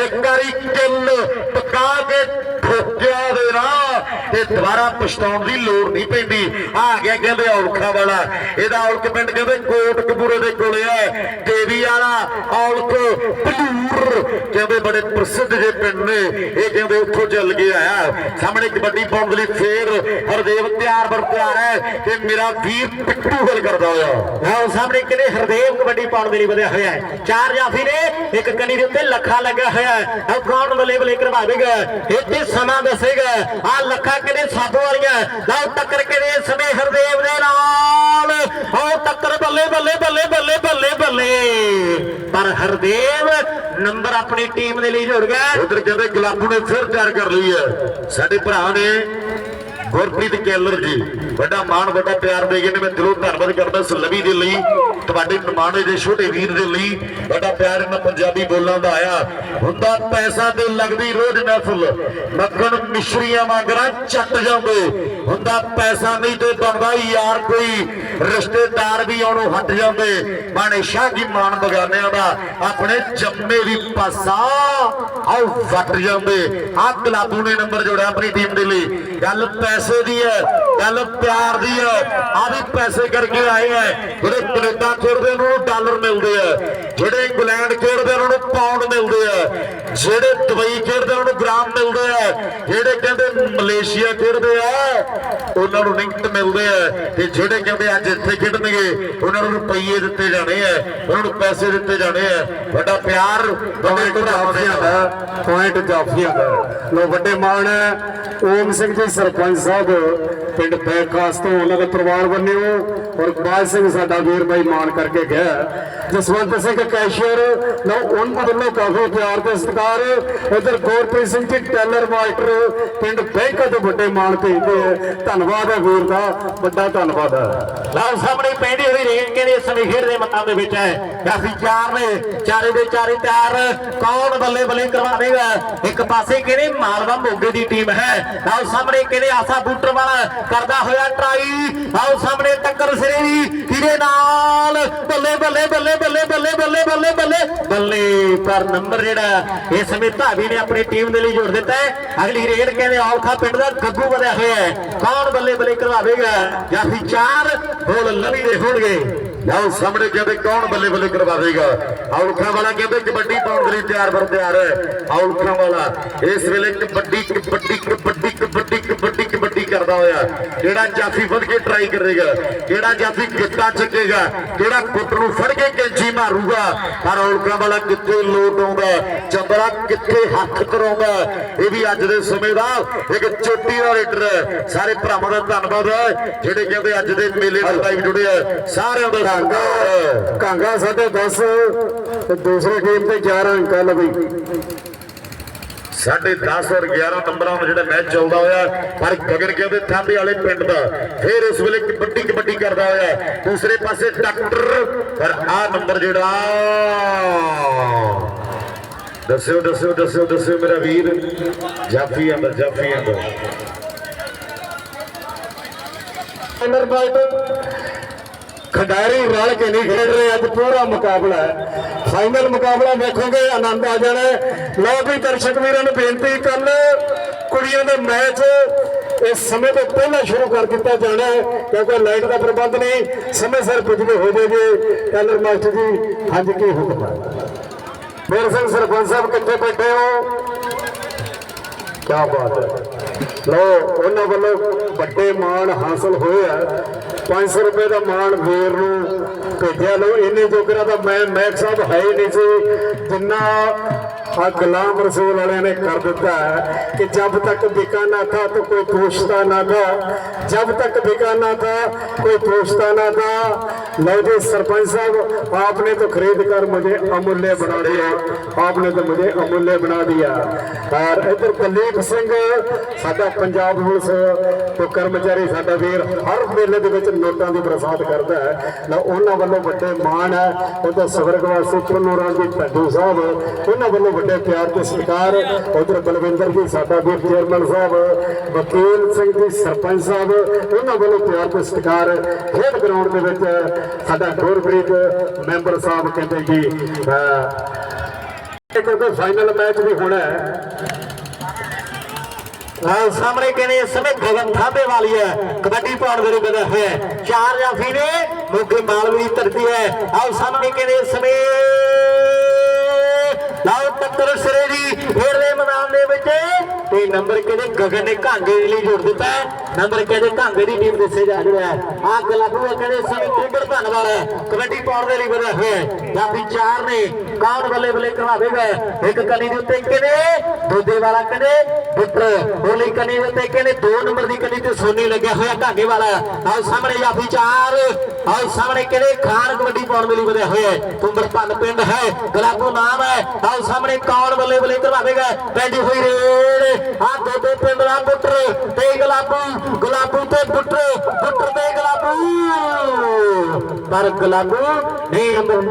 ਇੱਕ ਵਾਰੀ ਕਿੱਲ ਪਕਾ ਕੇ ਠੋਕਿਆ ਦੇ ਨਾ ਤੇ ਦੁਬਾਰਾ ਪਛਤਾਉਣ ਦੀ ਲੋੜ ਨਹੀਂ ਪੈਂਦੀ। ਆ ਗਿਆ ਕਹਿੰਦੇ ਔਲਖਾ ਵਾਲਾ। ਇਹਦਾ ਔਲਖ ਪਿੰਡ ਕਹਿੰਦੇ ਕੋਟ ਕਪੂਰੇ ਦੇ ਕੋਲੇ ਹੈ ਦੇਵੀ ਵਾਲਾ ਔਲਖ ਭਲੂਰ ਕਹਿੰਦੇ ਬੜੇ ਪ੍ਰਸਿੱਧ ਜੇ ਪਿੰਡ ਨੇ, ਇਹ ਕਹਿੰਦੇ ਉੱਥੋਂ ਚੱਲ ਕੇ ਆਇਆ। ਸਾਹਮਣੇ ਕਬੱਡੀ ਪਾਉਣ ਦੇ ਲਈ ਫੇਰ ਹਰਦੇਵ ਤਿਆਰ ਬਰ ਤਿਆਰ ਹੈ ਕਿ ਮੇਰਾ ਵੀਰ ਪਿੱਟੂ ਗੱਲ ਕਰਦਾ ਹੋਇਆ। ਆਹ ਸਾਹਮਣੇ ਕਿਨੇ ਹਰਦੇਵ ਕਬੱਡੀ ਪਾਉਣ ਦੇ ਲਈ ਵਧਿਆ ਹੋਇਆ ਹੈ। ਚਾਰ ਜਾਫੀ ਨੇ, ਇੱਕ ਕੰਨੀ ਦੇ ਉੱਤੇ ਲੱਖਾ ਲੱਗਾ ਹੋਇਆ ਹੈ। ਆਹ ਕੌਣ ਬੱਲੇ ਬੱਲੇ ਕਰਵਾਵੇਗਾ ਇੱਥੇ ਸਮਾਂ ਦੱਸੇਗਾ। ਆ ਲੱਖਾ ਕਿਨੇ ਸਾਬੋ ਵਾਲੀਆਂ ਲਓ ਟੱਕਰ ਕਿਨੇ ਇਸ ਸਮੇਂ ਹਰਦੇਵ ਦੇ ਨਾਲ? ਆਓ ਟੱਕਰ ਬੱਲੇ ਬੱਲੇ ਬੱਲੇ ਬੱਲੇ ਬੱਲੇ ਬੱਲੇ। ਪਰ ਹਰਦੇਵ ਨੰਬਰ ਆਪਣੀ ਟੀਮ ਦੇ ਲਈ ਜੁੜ ਗਿਆ। ਉਧਰ ਕਹਿੰਦੇ ਗੁਲਾਬੂ ਨੇ ਫਿਰ ਤਿਆਰ ਕਰ ਲਈ ਹੈ। ਸਾਡੇ ਭਰਾ ਨੇ ਗੁਰਪ੍ਰੀਤ ਕੇਲਰ ਜੀ। ਵੱਡਾ ਮਾਣ, ਵੱਡਾ ਪਿਆਰ ਦੇ ਗਏ ਨੇ ਮੈਂ ਦਿਲੋਂ ਧੰਨਵਾਦ ਕਰਦਾ ਸਲਵੀ ਦੇ ਲਈ, ਤੁਹਾਡੇ ਨਿਮਾਣੇ ਦੇ ਛੋਟੇ ਵੀਰ ਦੇ ਲਈ। ਵੱਡਾ ਪਿਆਰ ਇਹਨਾਂ ਪੰਜਾਬੀ ਬੋਲਾਂ ਦਾ ਆਇਆ। ਹੁੰਦਾ ਪੈਸਾ ਤੇ ਲੱਗਦੀ ਰੋਜ਼ ਮਹਿਫਲ ਮੱਖਣ ਮਿਸ਼ਰੀਆਂ ਵਾਂਗਰਾਂ ਚੱਟ ਜਾਂਦੇ। ਹੁੰਦਾ ਪੈਸਾ ਨਹੀਂ ਤੇ ਬਣਦਾ ਯਾਰ ਕੋਈ। ਰਿਸ਼ਤੇਦਾਰ ਵੀ ਆਉਣੋਂ ਹਟ ਜਾਂਦੇ। ਬਾਣੇ ਸ਼ਾਹ ਕੀ ਮਾਨ ਬਗਾਨਿਆਂ ਦਾ। ਆਪਣੇ ਜੰਮੇ ਵੀ ਪਾਸਾ ਆਉ ਵੱਟ ਜਾਂਦੇ। ਆ ਗਲਾਬੂ ਨੇ ਨੰਬਰ ਜੋੜਿਆ ਆਪਣੀ ਟੀਮ ਦੇ ਲਈ। ਗੱਲ ਪੈਸੇ ਦੀ ਹੈ। ਗੱਲ ਪਿਆਰ ਦੀ ਹੈ ਆ ਵੀ ਪੈਸੇ ਕਰਕੇ ਆਏ ਆ। ਜਿਹੜੇ ਕੈਨੇਡਾ ਖੇਡਦੇ ਉਹਨਾਂ ਨੂੰ ਡਾਲਰ ਮਿਲਦੇ ਆ। ਜਿਹੜੇ ਇੰਗਲੈਂਡ ਖੇਡਦੇ ਉਹਨਾਂ ਨੂੰ ਪਾਉਂਡ ਮਿਲਦੇ ਆ। ਜਿਹੜੇ ਦੁਬਈ ਖੇਡਦੇ ਉਹਨਾਂ ਨੂੰ ਗ੍ਰਾਮ ਮਿਲਦੇ ਆ। ਜਿਹੜੇ ਕਹਿੰਦੇ ਮਲੇਸ਼ੀਆ ਖੇਡਦੇ ਆ ਉਹਨਾਂ ਨੂੰ ਨਿਕਟ ਮਿਲਦੇ ਆ। ਤੇ ਜਿਹੜੇ ਕਹਿੰਦੇ ਅੱਜ ਇੱਥੇ ਖੇਡਣਗੇ ਉਹਨਾਂ ਨੂੰ ਰੁਪਈਏ ਦਿੱਤੇ ਜਾਣੇ ਆ। ਉਹਨਾਂ ਨੂੰ ਪੈਸੇ ਦਿੱਤੇ ਜਾਣੇ ਆ। ਵੱਡਾ ਪਿਆਰ ਵੱਡੇ ਭਰਾਵਾਂ ਦੇ ਪੁਆਇੰਟ ਜਾਫੀਆਂ ਦਾ। ਲੋ ਵੱਡੇ ਮਾਣ ਓਮ ਸਿੰਘ ਜੀ ਸਰਪੰਚ ਸਾਹਿਬ ਪਿੰਡ ਬੈਕਾਸ ਤੋਂ ਉਹਨਾਂ ਦੇ ਪਰਿਵਾਰ ਬੰਨਿਓ ਔਰ ਬਾਜ ਸਿੰਘ ਸਾਡਾ ਵੀਰ ਬਾਈ ਮਾਣ ਕਰਕੇ ਗਿਆ। ਜਸਵੰਤ ਸਿੰਘ ਕੈਸ਼ੀਅਰ ਲੋ ਉਹਨਾਂ ਵੱਲੋਂ ਕਾਫੀ ਪਿਆਰ ਤੇ ਸਤਿਕਾਰ ਉਧਰ ਗੁਰਪ੍ਰੀਤ ਸਿੰਘ ਜੀ, ਟੈਲਰ ਮਾਸਟਰ, ਪਿੰਡ ਬੈਂਕਾ ਤੋਂ ਵੱਡੇ ਮਾਣ ਭੇਜਦੇ ਹੈ ਧੰਨਵਾਦ ਹੈ ਵੀਰ ਦਾ, ਵੱਡਾ ਧੰਨਵਾਦ ਹੈ। ਲਓ, ਸਾਹਮਣੇ ਪੈਂਦੀ ਹੋਈ ਰੇਂਜ ਕਹਿੰਦੇ ਇਸ ਸਮੇਂ ਖੇਡ ਦੇ ਮੈਦਾਨ ਦੇ ਵਿੱਚ ਹੈ। ਕਾਫੀ ਚਾਰ ਨੇ, ਚਾਰੇ ਦੇ ਚਾਰੇ ਤਿਆਰ। ਕੌਣ ਬੱਲੇ ਬੱਲੇ ਕਰਵਾਵੇਗਾ? ਇੱਕ ਪਾਸੇ ਕਹਿੰਦੇ ਮਾਲਵਾ ਮੋਗੇ ਦੀ ਟੀਮ ਹੈ? ਲਓ, ਸਾਹਮਣੇ ਕਹਿੰਦੇ ਆਸਾ ਬੂਟਰ ਵਾਲਾ ਕਰਦਾ ਹੋਇਆ ਟਰਾਈ? ਲਓ, ਸਾਹਮਣੇ ਟੱਕਰ ਸਿਰੇ ਦੀ ਇਹਦੇ ਨਾਲ? ਬੱਲੇ ਬੱਲੇ ਬੱਲੇ ਬੱਲੇ ਬੱਲੇ ਬੱਲੇ ਬੱਲੇ ਬੱਲੇ। ਬੱਲੇ, ਪਰ ਨੰਬਰ ਜਿਹੜਾ ਇਸ ਸਮੇਂ ਭਾਵੀ ਨੇ ਆਪਣੀ ਟੀਮ ਦੇ ਲਈ ਜੋੜ ਦਿੱਤਾ ਹੈ। ਅਗਲੀ ਰੇਡ ਕਹਿੰਦੇ ਔਲਖਾ ਪਿੰਡ ਦਾ ਗੱਗੂ ਵਧਿਆ ਹੋਇਆ ਹੈ। ਕੌਣ ਬੱਲੇ ਬੱਲੇ ਕਰਵਾਵੇਗਾ? ਜਾਂ ਫਿਰ ਚਾਰ, ਬੋਲ ਲਵੀ ਦੇ ਹੋਣਗੇ। ਲਓ ਸਾਹਮਣੇ ਕਹਿੰਦੇ ਕੌਣ ਬੱਲੇ ਬੱਲੇ ਕਰਵਾਵੇਗਾ? ਔਲਖਾਂ ਵਾਲਾ ਕਹਿੰਦੇ ਕਬੱਡੀ ਪਾਉਣ ਦੇ ਲਈ ਤਿਆਰ ਬਰ ਤਿਆਰ ਹੈ। ਔਲਖਾਂ ਵਾਲਾ ਇਸ ਵੇਲੇ ਕਬੱਡੀ ਕਬੱਡੀ ਕਬੱਡੀ ਕਬੱਡੀ ਕਰਦਾ ਹੋਇਆ। ਕਿਹੜਾ ਜਾਫੀ ਵੱਧ ਕੇ ਟਰਾਈ ਕਰੇਗਾ ਕਿਹੜਾ ਜਾਫੀ ਗਿੱਟਾ ਚੱਕੇਗਾ ਕਿਹੜਾ ਗੁੱਟ ਨੂੰ ਫੜ ਕੇ ਕੈਂਚੀ ਮਾਰੂਗਾ ਪਰ ਔਲਖਾਂ ਵਾਲਾ ਕਿੱਥੇ ਲੋਟ ਆਉਂਦਾ ਚੰਦਰਾ ਕਿੱਥੇ ਹੱਥ ਕਰਾਉਂਦਾ ਇਹ ਵੀ ਅੱਜ ਦੇ ਸਮੇਂ ਦਾ ਇੱਕ ਚੋਟੀ ਦਾ ਰੇਡਰ ਹੈ। ਸਾਰੇ ਭਰਾਵਾਂ ਦਾ ਧੰਨਵਾਦ ਹੈ ਜਿਹੜੇ ਕਹਿੰਦੇ ਅੱਜ ਦੇ ਮੇਲੇ ਨਾਲ ਲਾਈਵ ਜੁੜੇ ਆ। ਸਾਰਿਆਂ ਦਾ ਧੰਨਵਾਦ ਕਾਂਗਾ ਸਾਡੇ 10 ਤੇ ਦੂਸਰੇ ਟੀਮ ਤੇ 11 ਅੰਕ ਲਵੀ। ਸਾਢੇ 10 ਔਰ 11 ਨੰਬਰਾਂ ਦਾ ਜਿਹੜਾ ਮੈਚ ਚੱਲਦਾ ਹੋਇਆ, ਪਰ ਗਗਨ ਕਹਿੰਦੇ ਥਾਂਬੇ ਵਾਲੇ ਪਿੰਡ ਦਾ ਫਿਰ ਇਸ ਵੇਲੇ ਕਬੱਡੀ ਕਬੱਡੀ ਕਰਦਾ ਹੋਇਆ। ਦੂਸਰੇ ਪਾਸੇ ਡਾਕਟਰ, ਪਰ ਆ ਨੰਬਰ ਜਿਹੜਾ, ਦੱਸਿਓ ਦੱਸਿਓ ਦੱਸਿਓ ਦੱਸਿਓ ਮੇਰਾ ਵੀਰ ਜਾਫੀ ਅੰਦਰ ਜਾਫੀ ਅੰਦਰ ਅੰਡਰ ਖਿਡਾਰੀ ਰਲ ਕੇ ਨਹੀਂ ਖੇਡ ਰਹੇ, ਅੱਜ ਪੂਰਾ ਮੁਕਾਬਲਾ ਹੈ। ਫਾਈਨਲ ਮੁਕਾਬਲਾ ਵੇਖੋਗੇ ਆਨੰਦ ਆ ਜਾਣਾ ਲਓ ਵੀ ਦਰਸ਼ਕ ਵੀਰਾਂ ਨੂੰ ਬੇਨਤੀ ਕੱਲ ਕੁੜੀਆਂ ਦੇ ਮੈਚ ਇਸ ਸਮੇਂ ਤੋਂ ਪਹਿਲਾਂ ਸ਼ੁਰੂ ਕਰ ਦਿੱਤਾ ਜਾਣਾ ਹੈ, ਕਿਉਂਕਿ ਲਾਈਟ ਦਾ ਪ੍ਰਬੰਧ ਨਹੀਂ, ਸਮੇਂ ਸਿਰ ਪੁੱਜਦੇ ਹੋ ਜਾਏਗੇ। ਟੈਲਰ ਮਾਸਟਰ ਜੀ, ਹਾਂਜੀ, ਕੀ ਹੁਕਮ ਹੈ ਮੇਰ ਸਿੰਘ ਸਰਪੰਚ ਸਾਹਿਬ ਕਿੱਥੇ ਬੈਠੇ ਹੋ? ਕਿਆ ਬਾਤ ਹੈ। ਲੋ ਉਹਨਾਂ ਵੱਲੋਂ ਵੱਡੇ ਮਾਣ ਹਾਸਲ ਹੋਏ ਹੋਇਆ 500 ਰੁਪਏ ਦਾ ਮਾਣ ਵੀਰ ਨੂੰ ਭੇਜਿਆ। ਲੋ ਇੰਨੇ ਜੋਗਰਾ ਦਾ ਮੈਂ ਮੈਕ ਸਾਹਿਬ ਹੈ ਹੀ ਨਹੀਂ ਸੀ, ਜਿੰਨਾ ਆ ਗੁਲਾਮ ਰਸੂਲ ਵਾਲਿਆਂ ਨੇ ਕਰ ਦਿੱਤਾ ਕਿ ਜਦ ਤੱਕ ਬਿਕਾ ਨਾ ਥਾ ਕੋਈ ਪੁੱਛਤਾ ਨਾ ਥਾ। ਜਦ ਤੱਕ ਬਿਕਾ ਨਾ ਥਾ, ਕੋਈ ਪੁੱਛਤਾ ਨਾ ਥਾ लो जी सरपंच साहब आपने तो खरीद कर मुझे अमूल्य बना दिया आपने तो मुझे अमूल्य बना दिया और इधर दलीप ਸਿੰਘ ਸਾਡਾ ਪੰਜਾਬ ਪੁਲਿਸ ਤੋਂ ਕਰਮਚਾਰੀ ਸਾਡਾ ਵੀਰ ਹਰ ਮੇਲੇ ਦੇ ਵਿੱਚ ਨੋਟਾਂ ਦੀ ਬਰਸਾਤ ਕਰਦਾ ਹੈ ਨਾ ਉਹਨਾਂ ਵੱਲੋਂ ਵੱਡੇ ਮਾਣ ਹੈ ਉਹ ਤਾਂ ਸਵਰਗਵਾਸੀ ਚੁਨੂਰਾਂ ਦੀ ਭੱਡੂ ਸਾਹਿਬ ਉਹਨਾਂ ਵੱਲੋਂ ਵੱਡੇ ਪਿਆਰ ਤੇ ਸਤਿਕਾਰ ਉਧਰ ਬਲਵਿੰਦਰ ਜੀ ਸਾਡਾ ਵੀਰ ਚੇਅਰਮੈਨ ਸਾਹਿਬ ਵਕੀਲ ਸਿੰਘ ਜੀ ਸਰਪੰਚ ਸਾਹਿਬ ਉਹਨਾਂ ਵੱਲੋਂ ਪਿਆਰ ਤੇ ਸਤਿਕਾਰ ਖੇਡ ਗਰਾਊਂਡ ਦੇ ਵਿੱਚ ਸਾਡਾ ਗੁਰਪ੍ਰੀਤ ਮੈਂਬਰ ਸਾਹਿਬ ਕਹਿੰਦੇ ਜੀ ਕਿਉਂਕਿ ਫਾਈਨਲ ਮੈਚ ਵੀ ਹੋਣਾ ਹੈ। ਆਹ ਸਾਹਮਣੇ ਕਹਿੰਦੇ ਇਸ ਸਮੇਂ ਗਗਨ ਥਾਂਬੇ ਵਾਲੀ ਹੈ। ਕਬੱਡੀ ਪਾਉਣ ਦੇ ਲਈ ਬਣਾ ਹੋਇਆ ਚਾਰ ਜਾਫੀ ਨੇ ਮੋਗੇ ਮਾਲਵੀ ਦੀ ਧਰਤੀ ਹੈ। ਆਓ, ਸਾਹਮਣੇ ਕਹਿੰਦੇ ਇਸ ਸਮੇਂ, ਲਾਓ। ਟੱਕਰ ਸਿਰੇ ਦੀ ਫੇਰਦੇ ਮੈਦਾਨ ਦੇ ਵਿੱਚ। ਤੇ ਨੰਬਰ ਕਹਿੰਦੇ ਗਗਨ ਨੇ ਘਾਂਗੇ ਦੇ ਲਈ ਜੋੜ ਦਿੱਤਾ ਹੈ? ਨੰਬਰ ਕਹਿੰਦੇ ਘਾਂਗੇ ਦੀ ਟੀਮ ਦੱਸੇ ਜਾ ਰਿਹਾ ਹੈ? ਆਹ ਗਲਾਬੂ ਕਹਿੰਦੇ ਇਸ ਸਮੇਂ ਟ੍ਰਿਗਰ ਧੰਨਵਾਦ ਹੈ। ਕਬੱਡੀ ਪਾਉਣ ਦੇ ਲਈ ਬਣਾ ਹੋਇਆ ਹੈ। ਜਾਫੀ ਚਾਰ ਨੇ ਕੌਣ ਬੱਲੇ ਬੱਲੇ ਕਰਵਾਵੇਗਾ ਇੱਕ ਕਲੀ ਦੇ ਉੱਤੇ ਕਹਿੰਦੇ ਦੋਦੇ ਵਾਲਾ ਕਹਿੰਦੇ ਪੁੱਤਰ ਹੋਲੀ ਕਨੀ ਦੇ ਉੱਤੇ ਕਹਿੰਦੇ 2 ਨੰਬਰ ਦੀ ਕਨੀ ਤੇ ਸੋਨੀ ਲੱਗਿਆ ਹੋਇਆ ਢਾਗੇ ਵਾਲਾ। ਆਓ ਸਾਹਮਣੇ ਜਾਫੀ ਚਾਰ। ਆਓ ਸਾਹਮਣੇ ਕਹਿੰਦੇ ਖਾਨ ਕਬੱਡੀ ਪਾਉਣ ਦੇ ਲਈ ਵਧਿਆ ਹੋਇਆ ਹੈ? ਤੁੰਬਰ ਭੰਨ ਪਿੰਡ ਹੈ। ਗਲਾਬੂ ਨਾਮ ਹੈ। ਆਓ ਸਾਹਮਣੇ ਕੌਣ ਬੱਲੇ ਬੱਲੇ ਕਰਵਾਵੇਗਾ? ਪੈਂਦੀ ਹੋਈ ਰੇਡ। ਆ ਦੋ ਪਿੰਡ ਦਾ ਪੁੱਤਰ ਤੇ ਗੁਲਾਬੂ। ਗੁਲਾਬੂ ਤੇ ਪੁੱਤਰ। ਪੁੱਤਰ ਤੇ ਗੁਲਾਬੂ। ਪਰ ਗੁਲਾਬੂ ਨਹੀਂ ਅੰਦਰ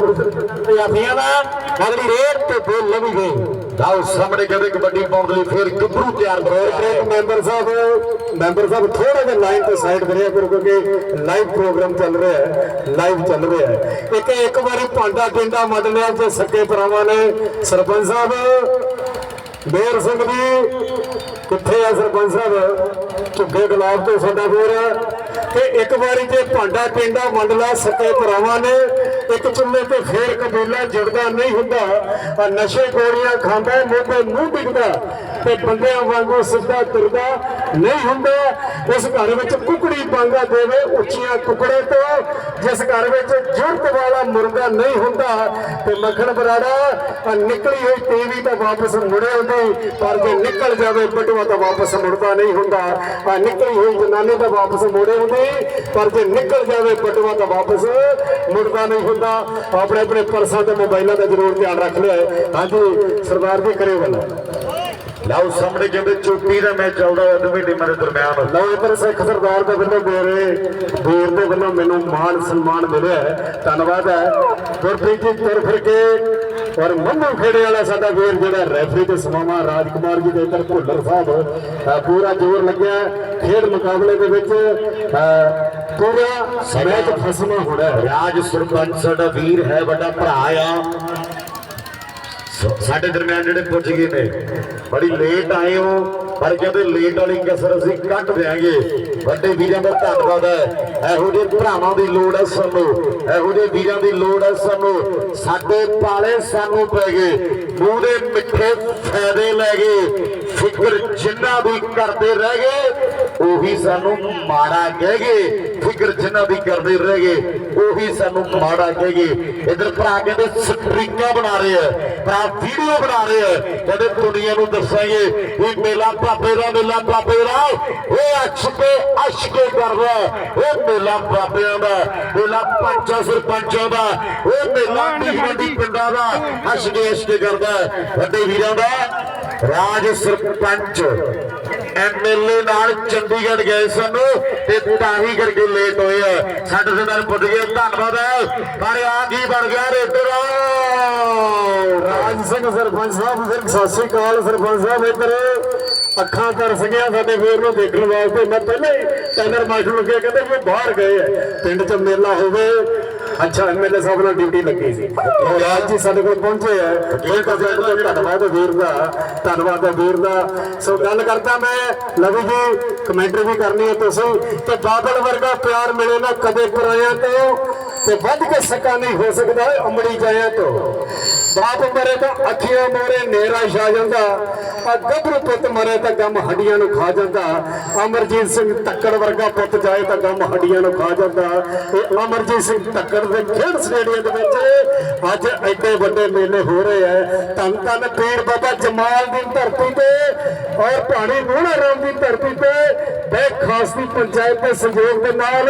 ਜਾਫੀਆਂ ਦਾ ਅਗਲੀ ਰੇਡ ਤੇ ਬੋਲ ਲਵੀ ਗਈ। ਲਓ ਸਾਹਮਣੇ ਕਹਿੰਦੇ ਕਬੱਡੀ ਪਾਉਣ ਲਈ ਫਿਰ ਗੱਭਰੂ ਤਿਆਰ ਕਰੋ। ਮੈਂਬਰ ਸਾਹਿਬ ਮੈਂਬਰ ਸਾਹਿਬ ਥੋੜਾ ਜਿਹਾ ਲਾਈਨ ਤੇ ਸਾਈਡ ਕਰਿਆ ਕਰੋ ਕਿਉਂਕਿ ਲਾਈਵ ਪ੍ਰੋਗਰਾਮ ਚੱਲ ਰਿਹਾ ਹੈ ਲਾਈਵ ਚੱਲ ਰਿਹਾ ਹੈ। ਇੱਕ ਇੱਕ ਵਾਰੀ ਭਾਂਡਾ ਟਿੰਡਾ ਮੱਡ ਲਿਆ ਤੇ ਸੱਕੇ ਭਰਾਵਾਂ ਨੇ। ਸਰਪੰਚ ਸਾਹਿਬ ਮੇਰ ਸਿੰਘ ਜੀ ਕਿੱਥੇ ਆ ਸਰਪੰਚ ਸਾਹਿਬ? ਝੁੱਗੇ ਗੁਲਾਬ ਤੋਂ ਸਾਡਾ ਵੀਰ ਤੇ ਇੱਕ ਵਾਰੀ ਜੇ ਭਾਂਡਾ ਟਿੰਡਾ ਵੰਡ ਲਾ ਭਰਾਵਾਂ ਨੇ, ਇੱਕ ਚੁੱਲ੍ਹੇ ਤੇ ਫੇਰ ਕਬੀਲਾ ਜੁੜਦਾ ਨਹੀਂ ਹੁੰਦਾ। ਆ ਨਸ਼ੇ ਗੋਲੀਆਂ ਖਾਂਦਾ ਮੋਢੇ ਮੂੰਹ ਡਿੱਗਦਾ ਤੇ ਬੰਦਿਆਂ ਵਾਂਗੂ ਸਿੱਧਾ ਤੁਰਦਾ ਨਹੀਂ ਹੁੰਦਾ। ਉਸ ਘਰ ਵਿੱਚ ਕੁਕੜੀ ਬਾਂਗਾ ਦੇਵੇ ਉੱਚੀਆਂ ਕੁਕੜੇ ਤੋਂ। ਜਿਸ ਘਰ ਵਿੱਚ ਜੁਰਤ ਵਾਲਾ ਮੁਰਗਾ ਨਹੀਂ ਹੁੰਦਾ। ਤੇ ਮੱਖਣ ਬਰਾੜਾ ਨਿਕਲੀ ਹੋਈ ਟੀਵੀ ਤਾਂ ਵਾਪਸ ਮੁੜੇ ਹੁੰਦੀ ਪਰ ਜੇ ਨਿਕਲ ਜਾਵੇ ਬਟੂਆ ਤਾਂ ਵਾਪਸ ਮੁੜਦਾ ਨਹੀਂ ਹੁੰਦਾ। ਆ ਨਿਕਲੀ ਹੋਈ ਜਨਾਨੀ ਤਾਂ ਵਾਪਸ ਮੁੜੇ ਹੁੰਦੀ, ਪਰ ਜੇ ਨਿਕਲ ਜਾਵੇ ਬਟੂਆ ਤਾਂ ਵਾਪਸ ਮੁੜਦਾ ਨਹੀਂ ਹੁੰਦਾ। ਆਪਣੇ ਆਪਣੇ ਪਰਸਾਂ ਤੇ ਮੋਬਾਈਲਾਂ ਦਾ ਜ਼ਰੂਰ ਧਿਆਨ ਰੱਖ ਲਿਆ ਹਾਂਜੀ, ਸਰਦਾਰ ਜੀ, ਕਰਿਓ ਗੱਲ। ਲਓ ਸਾਹਮਣੇ ਕਹਿੰਦੇ ਚੋਟੀ ਦਾ ਮੈਚ ਚੱਲਦਾ ਹੈ ਦੋਵੇਂ ਟੀਮਾਂ ਦੇ ਦਰਮਿਆਨ। ਲਓ ਇਧਰ ਸਿੱਖ ਸਰਦਾਰ ਦੇ ਵੱਲੋਂ ਮੇਰੇ ਵੀਰ ਦੇ ਵੱਲੋਂ ਮੈਨੂੰ ਮਾਣ ਸਨਮਾਨ ਮਿਲਿਆ ਹੈ। ਧੰਨਵਾਦ ਹੈ। ਗੁਰਪ੍ਰੀਤ ਜੀ ਤੁਰ ਫਿਰ ਕੇ ਔਰ ਮੰਨੂ ਖੇੜੇ ਵਾਲਾ ਸਾਡਾ ਵੀਰ ਜਿਹੜਾ ਰੈਫਰੀ ਤੇ ਸਮਾਵਾ ਰਾਜਕੁਮਾਰ ਜੀ ਦੇ ਇੱਧਰ ਭੁੱਲਰ ਸਾਹਿਬ ਪੂਰਾ ਜ਼ੋਰ ਲੱਗਿਆ। ਖੇਡ ਮੁਕਾਬਲੇ ਦੇ ਵਿੱਚ ਪੂਰਾ ਮੈਚ ਫਸਮਾ ਹੋਣਾ ਰਾਜ ਸਰਪੰਚ ਸਾਡਾ ਵੀਰ ਹੈ ਵੱਡਾ ਭਰਾ ਆ। ਸਾਡੇ ਦਰਮਿਆਨ ਜਿਹੜੇ ਪੁੱਜ ਗਏ ਨੇ, ਬੜੀ ਲੇਟ ਆਏ ਹੋ, ਪਰ ਕਹਿੰਦੇ ਲੇਟ ਵਾਲੀ ਕਸਰ ਅਸੀਂ ਕੱਟ ਦਿਆਂਗੇ, ਵੱਡੇ ਵੀਰਾਂ ਦਾ ਧੰਨਵਾਦ ਹੈ। ਇਹੋ ਜਿਹੇ ਭਰਾਵਾਂ ਦੀ ਲੋੜ ਹੈ ਸਾਨੂੰ, ਇਹੋ ਜਿਹੇ ਵੀਰਾਂ ਦੀ ਲੋੜ ਹੈ ਸਾਨੂੰ। ਸਾਡੇ ਪਾਲੇ ਸਾਨੂੰ ਪੈ ਗਏ। ਮੂੰਹ ਦੇ ਮਿੱਠੇ ਫਾਇਦੇ ਲੈ ਗਏ। ਫਿਕਰ ਜਿੰਨਾ ਵੀ ਕਰਦੇ ਰਹਿ ਗਏ ਉਹੀ ਸਾਨੂੰ ਮਾੜਾ ਕਹਿ ਗਏ। ਫਿਕਰ ਜਿੰਨਾ ਦੀ ਕਰਦੇ ਰਹਿ ਗਏ ਉਹੀ ਸਾਨੂੰ ਮਾੜਾ ਕਹਿ ਗਏ। ਇਧਰ ਭਰਾ ਕਹਿੰਦੇ ਸਟ੍ਰਿਕਾਂ ਬਣਾ ਰਹੇ ਆ ਭਰਾ ਵੀਡੀਓ ਬਣਾ ਰਹੇ ਆ ਕਹਿੰਦੇ ਦੁਨੀਆ ਨੂੰ ਦੱਸਾਂਗੇ ਵੀ ਮੇਲਾ ਬਾਬੇ ਦਾ ਮੇਲਾ ਬਾਬੇ ਦਾ। ਉਹ ਅਛਕੇ ਅਸ਼ਕੇ ਕਰਦਾ ਉਹ ਮੇਲਾ ਬਾਬਿਆਂ ਦਾ ਮੇਲਾ ਪੰਚਾਂ ਸਰਪੰਚਾਂ ਦਾ। ਉਹ ਮੇਲਾ ਪਿੰਡਾਂ ਦਾ ਅਸ਼ਕੇ ਅਸ਼ਕੇ ਕਰਦਾ ਵੱਡੇ ਵੀਰਾਂ ਦਾ ਰਾਜ ਸਰਪੰਚ ਐਮਐਲਏ ਨਾਲ ਚੰਡੀਗੜ੍ਹ ਗਏ ਸਾਨੂੰ ਤੇ ਤਾਂ ਹੀ ਕਰਕੇ ਲੇਟ ਹੋਏ ਆ। ਸਾਡੇ ਦੇ ਨਾਲ ਪੁੱਜ ਗਏ। ਧੰਨਵਾਦ ਹੈ। ਪਰ ਆ ਕੀ ਬਣ ਗਿਆ? ਰੇਡਰ ਰਾਜ ਸਿੰਘ ਸਰਪੰਚ ਸਾਹਿਬ, ਫਿਰ ਸਤਿ ਸ੍ਰੀ ਅਕਾਲ ਸਰਪੰਚ ਸਾਹਿਬ ਇੱਧਰ। ਅੱਖਾਂ ਤਰਸ ਗਿਆ ਸਾਡੇ ਵੀਰ ਨੂੰ ਦੇਖਣ ਵਾਸਤੇ। ਮੈਂ ਪਹਿਲਾਂ ਹੀ ਟੈਨਰ ਮਾਸਟਰ ਨੂੰ ਕਿਹਾ, ਕਹਿੰਦੇ ਵੀ ਬਾਹਰ ਗਏ ਆ। ਪਿੰਡ 'ਚ ਮੇਲਾ ਹੋਵੇ, ਅੱਛਾ ਐਮਐਲਏ ਸਾਹਿਬ ਨਾਲ ਡਿਊਟੀ ਲੱਗੀ ਸੀ। ਉਹ ਰਾਜ ਜੀ ਸਾਡੇ ਕੋਲ ਪਹੁੰਚੇ ਆ। ਇਹ ਤਾਂ ਸਾਡੇ ਕੋਲ ਧੰਨਵਾਦ ਵੀਰ ਦਾ, ਧੰਨਵਾਦ ਹੈ ਵੀਰ ਦਾ। ਸੋ ਗੱਲ ਕਰਦਾ ਮੈਂ, ਲਵੀ ਜੀ ਕਮੈਂਟਰੀ ਵੀ ਕਰਨੀ ਹੈ ਤੁਸੀਂ। ਤੇ ਬਾਦਲ ਵਰਗਾ ਪਿਆਰ ਮਿਲੇ ਨਾ ਕਦੇ ਪਰਾਇਆ ਤੋਂ, ਤੇ ਵੱਧ ਕੇ ਸਕਾ ਨਹੀਂ ਹੋ ਸਕਦਾ, ਅਮੜੀ ਜਾਇਆ ਤੋਂ। ਬਾਪ ਮਰੇ ਤਾਂ ਅੱਖੀਆਂ ਮੋਰੇ, ਨੇਰਾ ਛਾ ਜਾਂਦਾ। ਆ ਗੱਭਰੂ ਪੁੱਤ ਮਰੇ ਤਾਂ ਗਮ ਹੱਡੀਆਂ ਨੂੰ ਖਾ ਜਾਂਦਾ। ਅਮਰਜੀਤ ਸਿੰਘ ਤੱਕੜ ਵਰਗਾ ਪੁੱਤ ਜਾਏ ਤਾਂ ਗਮ ਹੱਡੀਆਂ ਨੂੰ ਖਾ ਜਾਂਦਾ। ਇਹ ਅਮਰਜੀਤ ਸਿੰਘ ਤੱਕੜ ਦੇ ਖੇਡ ਸਟੇਡੀਅਮ ਦੇ ਵਿੱਚ ਅੱਜ ਐਡੇ ਵੱਡੇ ਮੇਲੇ ਹੋ ਰਹੇ ਐ ਧੰਨ ਧੰਨ ਪੀਰ ਬਾਬਾ ਜਮਾਲ ਦੀ ਧਰਤੀ ਤੇ ਔਰ ਭਾਣੀ ਮੋਹਣਾ ਰਾਮ ਦੀ ਧਰਤੀ ਤੇ ਬੈ ਖਾਸ ਪੰਚਾਇਤ ਦੇ ਸਹਿਯੋਗ ਦੇ ਨਾਲ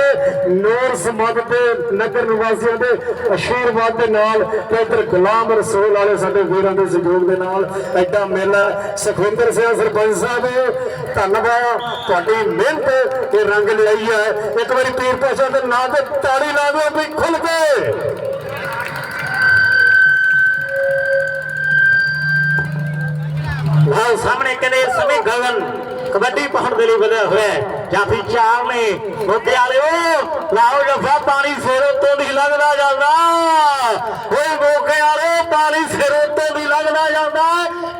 ਨੂਰ ਸਮਾਦ ਦੇ ਨਗਰ ਨਿਵਾਸੀਆਂ ਦੇ ਅਸ਼ੀਰਵਾਦ ਦੇ ਨਾਲ ਤੇ ਇਧਰ ਗੁਲਾਮ ਰਸੂਲ ਵਾਲੇ ਸਾਡੇ ਵੀਰਾਂ ਦੇ ਸਹਿਯੋਗ ਦੇ ਨਾਲ ਐਡਾ ਮੇਲਾ ਸੁਖਵਿੰਦਰ ਸਿੰਘ ਸਰਪੰਚ ਸਾਹਿਬ, ਧੰਨਵਾਦ। ਤੁਹਾਡੀ ਮਿਹਨਤ ਤੇ ਰੰਗ ਲਿਆਈ ਹੈ। ਇੱਕ ਵਾਰੀ ਪੀਰ ਪਾਸ਼ਾ ਦੇ ਨਾਂ ਤੇ ਤਾੜੀ ਲਾ ਦਿਓ ਵੀ ਖੁੱਲ ਕੇ। ਹਾਂ ਸਾਹਮਣੇ ਕਹਿੰਦੇ ਇਸ ਸਮੇਂ ਗਗਨ ਕਬੱਡੀ ਪਹਾੜ ਦੇ ਲਈ ਵਧਿਆ ਹੋਇਆ ਹੈ। ਜਾਫੀ ਚਾਰ ਨੇ ਮੋਕੇ ਵਾਲਿਓ ਲਾਓ ਜਫਾ, ਪਾਣੀ ਸਿਰ ਉੱਤੋਂ ਦੀ ਲੰਘਦਾ ਜਾਂਦਾ। ਓਏ ਮੋਕੇ ਵਾਲਿਓ ਪਾਣੀ ਸਿਰ ਉੱਤੋਂ ਦੀ ਲੰਘਦਾ ਜਾਂਦਾ।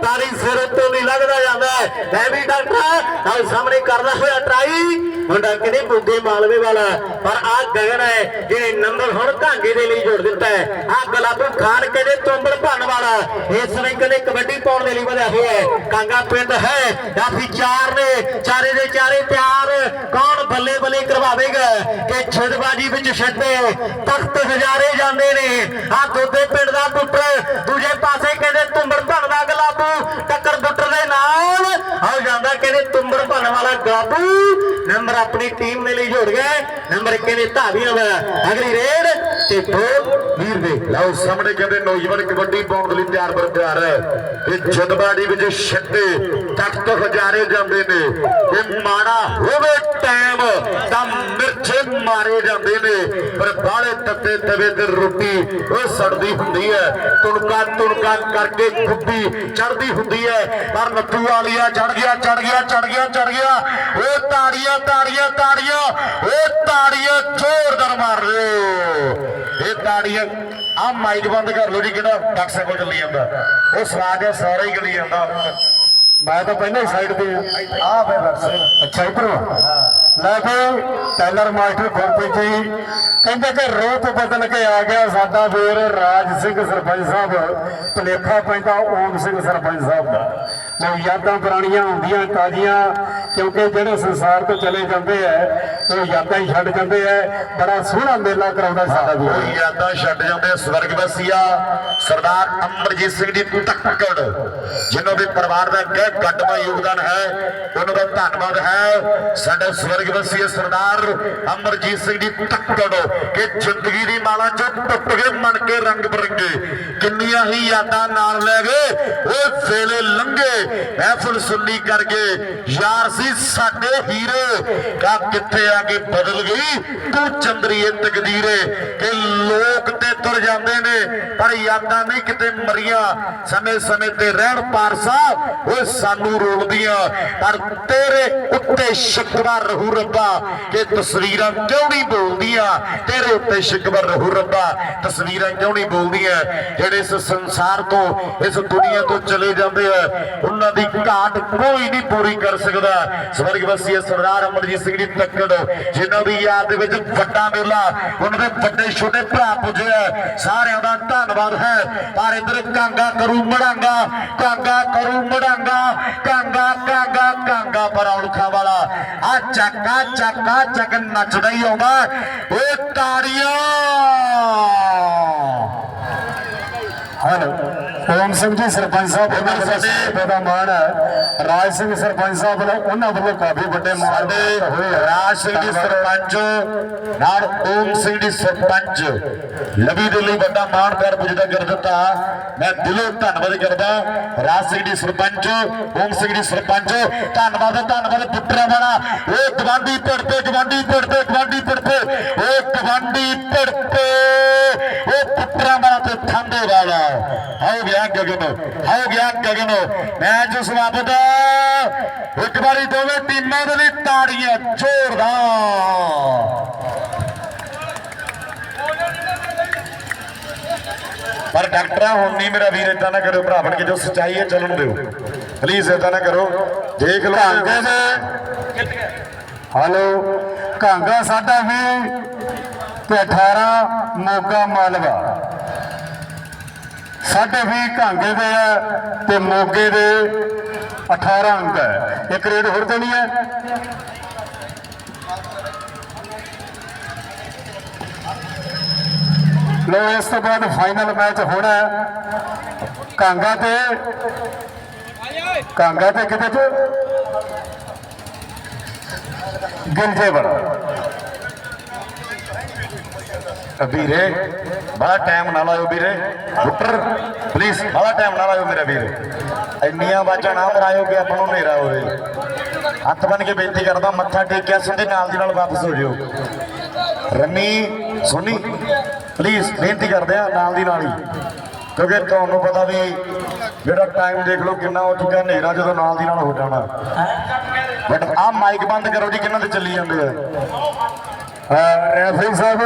ਪਾਣੀ ਸਿਰ ਉੱਤੋਂ ਦੀ ਲੰਘਦਾ ਜਾਂਦਾ। ਮੈਂ ਵੀ ਡਾਕਟਰ ਨਾਲ ਸਾਹਮਣੇ ਕਰਦਾ ਹੋਇਆ ਟਰਾਈ। ਮੁੰਡਾ ਕਹਿੰਦੇ ਬੁੱਗੇ ਮਾਲਵੇ ਵਾਲਾ। ਪਰ ਆ ਗਗਨ ਹੈ, ਜਿਹਨੇ ਨੰਬਰ ਹੁਣ ਘਾਂਗੇ ਦੇ ਲਈ ਜੋੜ ਦਿੱਤਾ ਹੈ। ਆ ਗੁਲਾਬੂ ਖਾਨ ਕਹਿੰਦੇ ਤੋਂਬੜ ਭੰਨ ਵਾਲਾ। ਇਸ ਸਮੇਂ ਕਹਿੰਦੇ ਕਬੱਡੀ ਪਾਉਣ ਦੇ ਲਈ ਵਧਿਆ ਹੋਇਆ ਹੈ। ਕਾਂਗਾ ਪਿੰਡ ਹੈ ਕਾਫੀ ਚਾਰ ਨੇ ਚਾਰੇ ਦੇ ਚਾਰੇ ਤਿਆਰ। ਕੌਣ ਬੱਲੇ ਬੱਲੇ ਕਰਵਾਵੇਗਾ? ਕਿ ਛਿੜਬਾਜੀ ਵਿੱਚ ਛੱਡੇ ਤਖਤ ਹਜ਼ਾਰੇ ਜਾਂਦੇ ਨੇ। ਆ ਦੋਦੇ ਪਿੰਡ ਦਾ ਪੁੱਤਰ ਦੂਜੇ ਪਾਸੇ ਕਹਿੰਦੇ ਤੁੰਬੜ ਭੰਨ ਦਾ ਗਲਾਬੂ, ਟੱਕਰ ਬੁੱਟਰ ਦੇ ਨਾਲ। ਆਉ ਜਾਂਦਾ ਕਹਿੰਦੇ ਤੁੰਬੜ ਭੰਨ ਵਾਲਾ ਗਲਾਬੂ। ਨੰਬਰ ਆਪਣੀ ਟੀਮ ਦੇ ਲਈ ਜੋੜ ਗਿਆ। ਨੰਬਰ ਕਹਿੰਦੇ ਧਾਵੀਆਂ ਦਾ ਅਗਲੀ ਰੇਡ ਤੇ ਦੋ ਵੀਰ ਦੇ। ਲਓ ਸਾਹਮਣੇ ਕਹਿੰਦੇ ਨੌਜਵਾਨ ਕਬੱਡੀ ਪਾਉਣ ਲਈ ਤਿਆਰ ਬਰ ਤਿਆਰ ਹੈ। ਇਹ ਜਦਬਾੜੀ ਵਿੱਚ ਛੱਡੇ ਤਖਤ ਹਜ਼ਾਰੇ ਜਾਂਦੇ ਨੇ। ਇਹ ਮਾੜਾ ਹੋਵੇ ਟਾਈਮ ਤਾਂ ਮਿਰਚੇ ਮਾਰੇ ਜਾਂਦੇ ਨੇ, ਪਰ ਬਾਲੇ ਤੱਤੇ ਤਵੇ ਤੇ ਰੋਟੀ ਉਹ ਸੜਦੀ ਹੁੰਦੀ ਹੈ। ਤੁਣਕਾ ਤੁਣਕਾ ਕਰਕੇ ਖੁੱਬੀ ਚੜਦੀ ਹੁੰਦੀ ਹੈ, ਪਰ ਨੱਥੂ ਵਾਲੀਆ ਚੜ ਗਿਆ ਚੜ ਗਿਆ ਚੜ ਗਿਆ ਚੜ ਗਿਆ। ਉਹ ਤਾੜੀਆਂ ਤਾੜੀਆਂ ਤਾੜੀਆਂ ਉਹ ਤਾੜੀਆਂ ਜ਼ੋਰਦਾਰ ਮਾਰ ਰਿਓ ਇਹ ਤਾੜੀਆਂ ਆ ਮਾਈਕ ਬੰਦ ਕਰ ਲਓ ਜੀ, ਕਿਹੜਾ ਡਾਕਟਰ ਕੋਲ ਚੱਲੀ ਜਾਂਦਾ। ਉਹ ਸਵਾਦ ਆ ਸਾਰਾ ਹੀ ਗਲੀ ਜਾਂਦਾ। ਮੈਂ ਤਾਂ ਪਹਿਲਾਂ ਹੀ ਸਾਈਡ ਤੇ ਆ ਆ ਬੇ ਡਾਕਟਰ ਅੱਛਾ ਇਧਰ। ਲੈ ਵੀ ਟੈਲਰ ਮਾਸਟਰ ਗੁਰਪ੍ਰੀਤ ਜੀ। ਕਹਿੰਦੇ ਕਿ ਰੂਪ ਬਦਲ ਕੇ ਆ ਗਿਆ ਸਾਡਾ ਵੀਰ ਰਾਜ ਸਿੰਘ ਸਰਪੰਚ ਸਾਹਿਬ। ਭਲੇਖਾ ਪੈਂਦਾ ਓਮ ਸਿੰਘ ਸਰਪੰਚ ਸਾਹਿਬ ਦਾ। ਲੋ ਯਾਦਾਂ ਪੁਰਾਣੀਆਂ ਹੁੰਦੀਆਂ ਤਾਜ਼ੀਆਂ, ਕਿਉਂਕਿ ਜਿਹੜੇ ਸੰਸਾਰ ਤੋਂ ਚਲੇ ਜਾਂਦੇ ਐ, ਉਹ ਯਾਦਾਂ ਹੀ ਛੱਡ ਜਾਂਦੇ ਐ। ਬੜਾ ਸੋਹਣਾ ਮੇਲਾ ਕਰਾਉਂਦਾ ਸਾਡਾ ਉਹ ਯਾਦਾਂ ਛੱਡ ਜਾਂਦੇ ਸਵਰਗ ਸਵਰਗਵਾਸੀਆ ਸਰਦਾਰ ਅਮਰਜੀਤ ਸਿੰਘ ਜੀ ਤੱਕੜ, ਜਿਨ੍ਹਾਂ ਦੇ ਪਰਿਵਾਰ ਦਾ ਗਹਿ ਗੱਡਵਾ ਯੋਗਦਾਨ ਹੈ, ਉਹਨਾਂ ਦਾ ਧੰਨਵਾਦ ਹੈ। ਸਾਡੇ ਸਵਰਗਵਾਸੀ ਸਰਦਾਰ ਅਮਰਜੀਤ ਸਿੰਘ ਜੀ ਤੱਕੜ, ਕਿ ਜ਼ਿੰਦਗੀ ਦੀ ਮਾਲਾ ਚੋਂ ਟੁੱਟ ਕੇ ਮਨ ਕੇ ਰੰਗ ਬਰੰਗੇ, ਕਿੰਨੀਆਂ ਹੀ ਯਾਦਾਂ ਨਾਲ ਲੈ ਗਏ, ਉਹ ਵੇਲੇ ਲੰਘੇ। ਮਹਿਫਲ ਸੁੰਨੀ ਕਰਕੇ ਯਾਰ ਸੀ ਸਾਡੇ ਹੀਰੇ। ਕਾ ਕਿੱਥੇ ਆ ਕੇ ਬਦਲ ਗਈ। ਤੂੰ ਚੰਦਰੀਏ ਤਕਦੀਰੇ ਕਿ ਲੋਕ ਤੇ ਤੁਰ ਜਾਂਦੇ ਨੇ, ਪਰ ਯਾਦਾਂ ਨਹੀਂ ਕਿਤੇ ਮਰੀਆਂ। ਸਮੇਂ ਸਮੇਂ ਤੇ ਰਹਿਣ ਪਾਰਸਾ, ਓਏ ਸਾਨੂੰ ਰੋਲਦੀਆਂ ਪਰ ਤੇਰੇ ਉੱਤੇ ਸ਼ਿਕਵਾ ਰਹੂ ਰੱਬਾ ਕਿ ਤਸਵੀਰਾਂ ਕਿਉਂ ਨਹੀਂ ਬੋਲਦੀਆਂ? ਤੇਰੇ ਉੱਤੇ ਸ਼ਿਕਵਾ ਰਹੂ ਰੱਬਾ, ਤਸਵੀਰਾਂ ਕਿਉਂ ਨਹੀਂ ਬੋਲਦੀਆਂ? ਜਿਹੜੇ ਇਸ ਸੰਸਾਰ ਤੋਂ, ਇਸ ਦੁਨੀਆ ਤੋਂ ਚਲੇ ਜਾਂਦੇ ਆ ਉਹਨਾਂ ਦੀ ਘਾਟ ਕੋਈ ਨਹੀਂ ਪੂਰੀ ਕਰ ਸਕਦਾ। ਸਵਰਗਵਾਸੀ ਸਰਦਾਰ ਅਮਰਜੀਤ ਸਿੰਘ ਜੀ ਤੱਕੜ, ਜਿਨ੍ਹਾਂ ਦੀ ਯਾਦ ਦੇ ਵਿੱਚ ਵੱਡਾ ਮੇਲਾ, ਉਹਨਾਂ ਦੇ ਵੱਡੇ ਛੋਟੇ ਭਰਾ ਪੁੱਜੇ ਸਾਰਿਆਂ ਦਾ ਧੰਨਵਾਦ ਹੈ। ਪਰ ਇਧਰ ਕਾਂਗਾ ਕਰੂ ਮੜਾਂਗਾ, ਕਾਂਗਾ ਕਰੂ ਮੜਾਂਗਾ, ਕਾਂਗਾ ਕਾਂਗਾ ਕਾਂਗਾ ਪਰ ਔਲਖਾ ਵਾਲਾ। ਆ ਚੱਕਾ ਚੱਕਾ, ਚੱਕ ਨੱਚਦਾ ਹੀ ਆਉਂਦਾ। ਓਏ ਤਾੜੀਆਂ! ਹਲੋ। ਓਮ ਸਿੰਘ ਜੀ ਸਰਪੰਚ ਸਾਹਿਬ ਉਹਨਾਂ ਦਾ ਸਾਡੇ ਦਾ ਮਾਣ ਹੈ। ਰਾਜ ਸਿੰਘ ਸਰਪੰਚ ਸਾਹਿਬ ਵੱਲੋਂ ਉਹਨਾਂ ਵੱਲੋਂ ਕਾਫੀ ਵੱਡੇ ਮਾਣ ਹੋਏ। ਰਾਜ ਸਿੰਘ ਜੀ ਸਰਪੰਚ ਨਾਲ ਓਮ ਸਿੰਘ ਜੀ ਸਰਪੰਚ ਲਵੀ ਦੇ ਲਈ ਵੱਡਾ ਮਾਣ ਕਰ ਪੁੱਜਦਾ ਕਰ ਦਿੱਤਾ। ਮੈਂ ਦਿਲੋਂ ਧੰਨਵਾਦ ਕਰਦਾ ਰਾਜ ਸਿੰਘ ਜੀ ਸਰਪੰਚ ਓਮ ਸਿੰਘ ਜੀ ਸਰਪੰਚ ਧੰਨਵਾਦ ਧੰਨਵਾਦ ਪੁੱਤਰਾ ਵਾਲਾ ਓਏ ਗਵਾਂਡੀ ਪੜਤੇ ਗਵਾਂਡੀ ਪੜਤੇ ਗਵਾਂਡੀ ਪੜਤੇ ਓਏ ਗਵਾਂਡੀ ਪੜਤੇ ਓ ਪੁੱਤਰਾ ਵਾਲਾ ਤੇ ਠੰਡੇ ਵਾਲਾ ਹੋ ਗਿਆ ਗਗਨ। ਹੋ ਗਿਆ ਗਗਨ। ਮੈਚ ਸਮਾਪਤ। ਇੱਕ ਵਾਰੀ ਦੋਵੇਂ ਟੀਮਾਂ ਦੇ ਲਈ ਤਾੜੀਆਂ ਜ਼ੋਰਦਾਰ। ਪਰ ਡਾਕਟਰਾਂ ਹੁਣ ਨਹੀਂ ਮੇਰਾ ਵੀਰ ਇਦਾਂ ਨਾ ਕਰੋ, ਭਰਾ ਬਣ ਕੇ ਜੋ ਸਚਾਈ ਹੈ ਚੱਲਣ ਦਿਓ। ਪਲੀਜ਼ ਇਦਾਂ ਨਾ ਕਰੋ। ਦੇਖ ਲਓ ਹਲੋ ਕਾਂਗਾ ਸਾਡਾ ਵੀ ਤੇ 18 ਮੋਗਾ ਮਾਲਵਾ। ਸਾਡੇ ਵੀ ਘਾਂਗੇ ਦੇ ਆ ਤੇ ਮੋਗੇ ਦੇ 18 ਅੰਕ ਹੈ ਇੱਕ ਰੇਡ ਹੋਰ ਦੇਣੀ ਹੈ ਲੋ ਇਸ ਤੋਂ ਬਾਅਦ ਫਾਈਨਲ ਮੈਚ ਹੋਣਾ ਹੈ ਕਾਂਗਾ ਤੇ ਕਾਂਗਾ ਤੇ ਕਿਤੇ ਤੇ ਵੀਰੇ ਬੜਾ ਟਾਈਮ ਨਾ ਲਾਇਓ ਵੀਰੇ ਬੁੱਟਰ ਪਲੀਜ਼ ਬੜਾ ਟਾਈਮ ਨਾ ਲਾਇਓ ਮੇਰਾ ਵੀਰ। ਇੰਨੀਆਂ ਬਾਜਾਂ ਨਾ ਮਰਾਇਓ ਕਿ ਆਪਾਂ ਨੂੰ ਹਨੇਰਾ ਹੋਵੇ। ਹੱਥ ਬੰਨ ਕੇ ਬੇਨਤੀ ਕਰਦਾ, ਮੱਥਾ ਟੇਕਿਆ, ਸਿੱਧੇ ਨਾਲ ਦੀ ਨਾਲ ਵਾਪਸ ਹੋ ਜਿਓ। ਰੰਨੀ ਸੋਨੀ ਪਲੀਜ਼ ਬੇਨਤੀ ਕਰਦੇ ਆ, ਨਾਲ ਦੀ ਨਾਲ ਹੀ। ਕਿਉਂਕਿ ਤੁਹਾਨੂੰ ਪਤਾ ਵੀ ਜਿਹੜਾ ਟਾਈਮ ਦੇਖ ਲਓ ਕਿੰਨਾ ਹੋ ਚੁੱਕਾ ਹਨੇਰਾ ਜਦੋਂ ਨਾਲ ਦੀ ਨਾਲ ਹੋ ਜਾਣਾ। ਬਟ ਆਹ ਮਾਈਕ ਬੰਦ ਕਰੋ ਜੀ, ਕਿੰਨਾ ਤੇ ਚੱਲੀ ਜਾਂਦੇ ਆ। ਰੈਫਰੀ ਸਾਹਿਬ।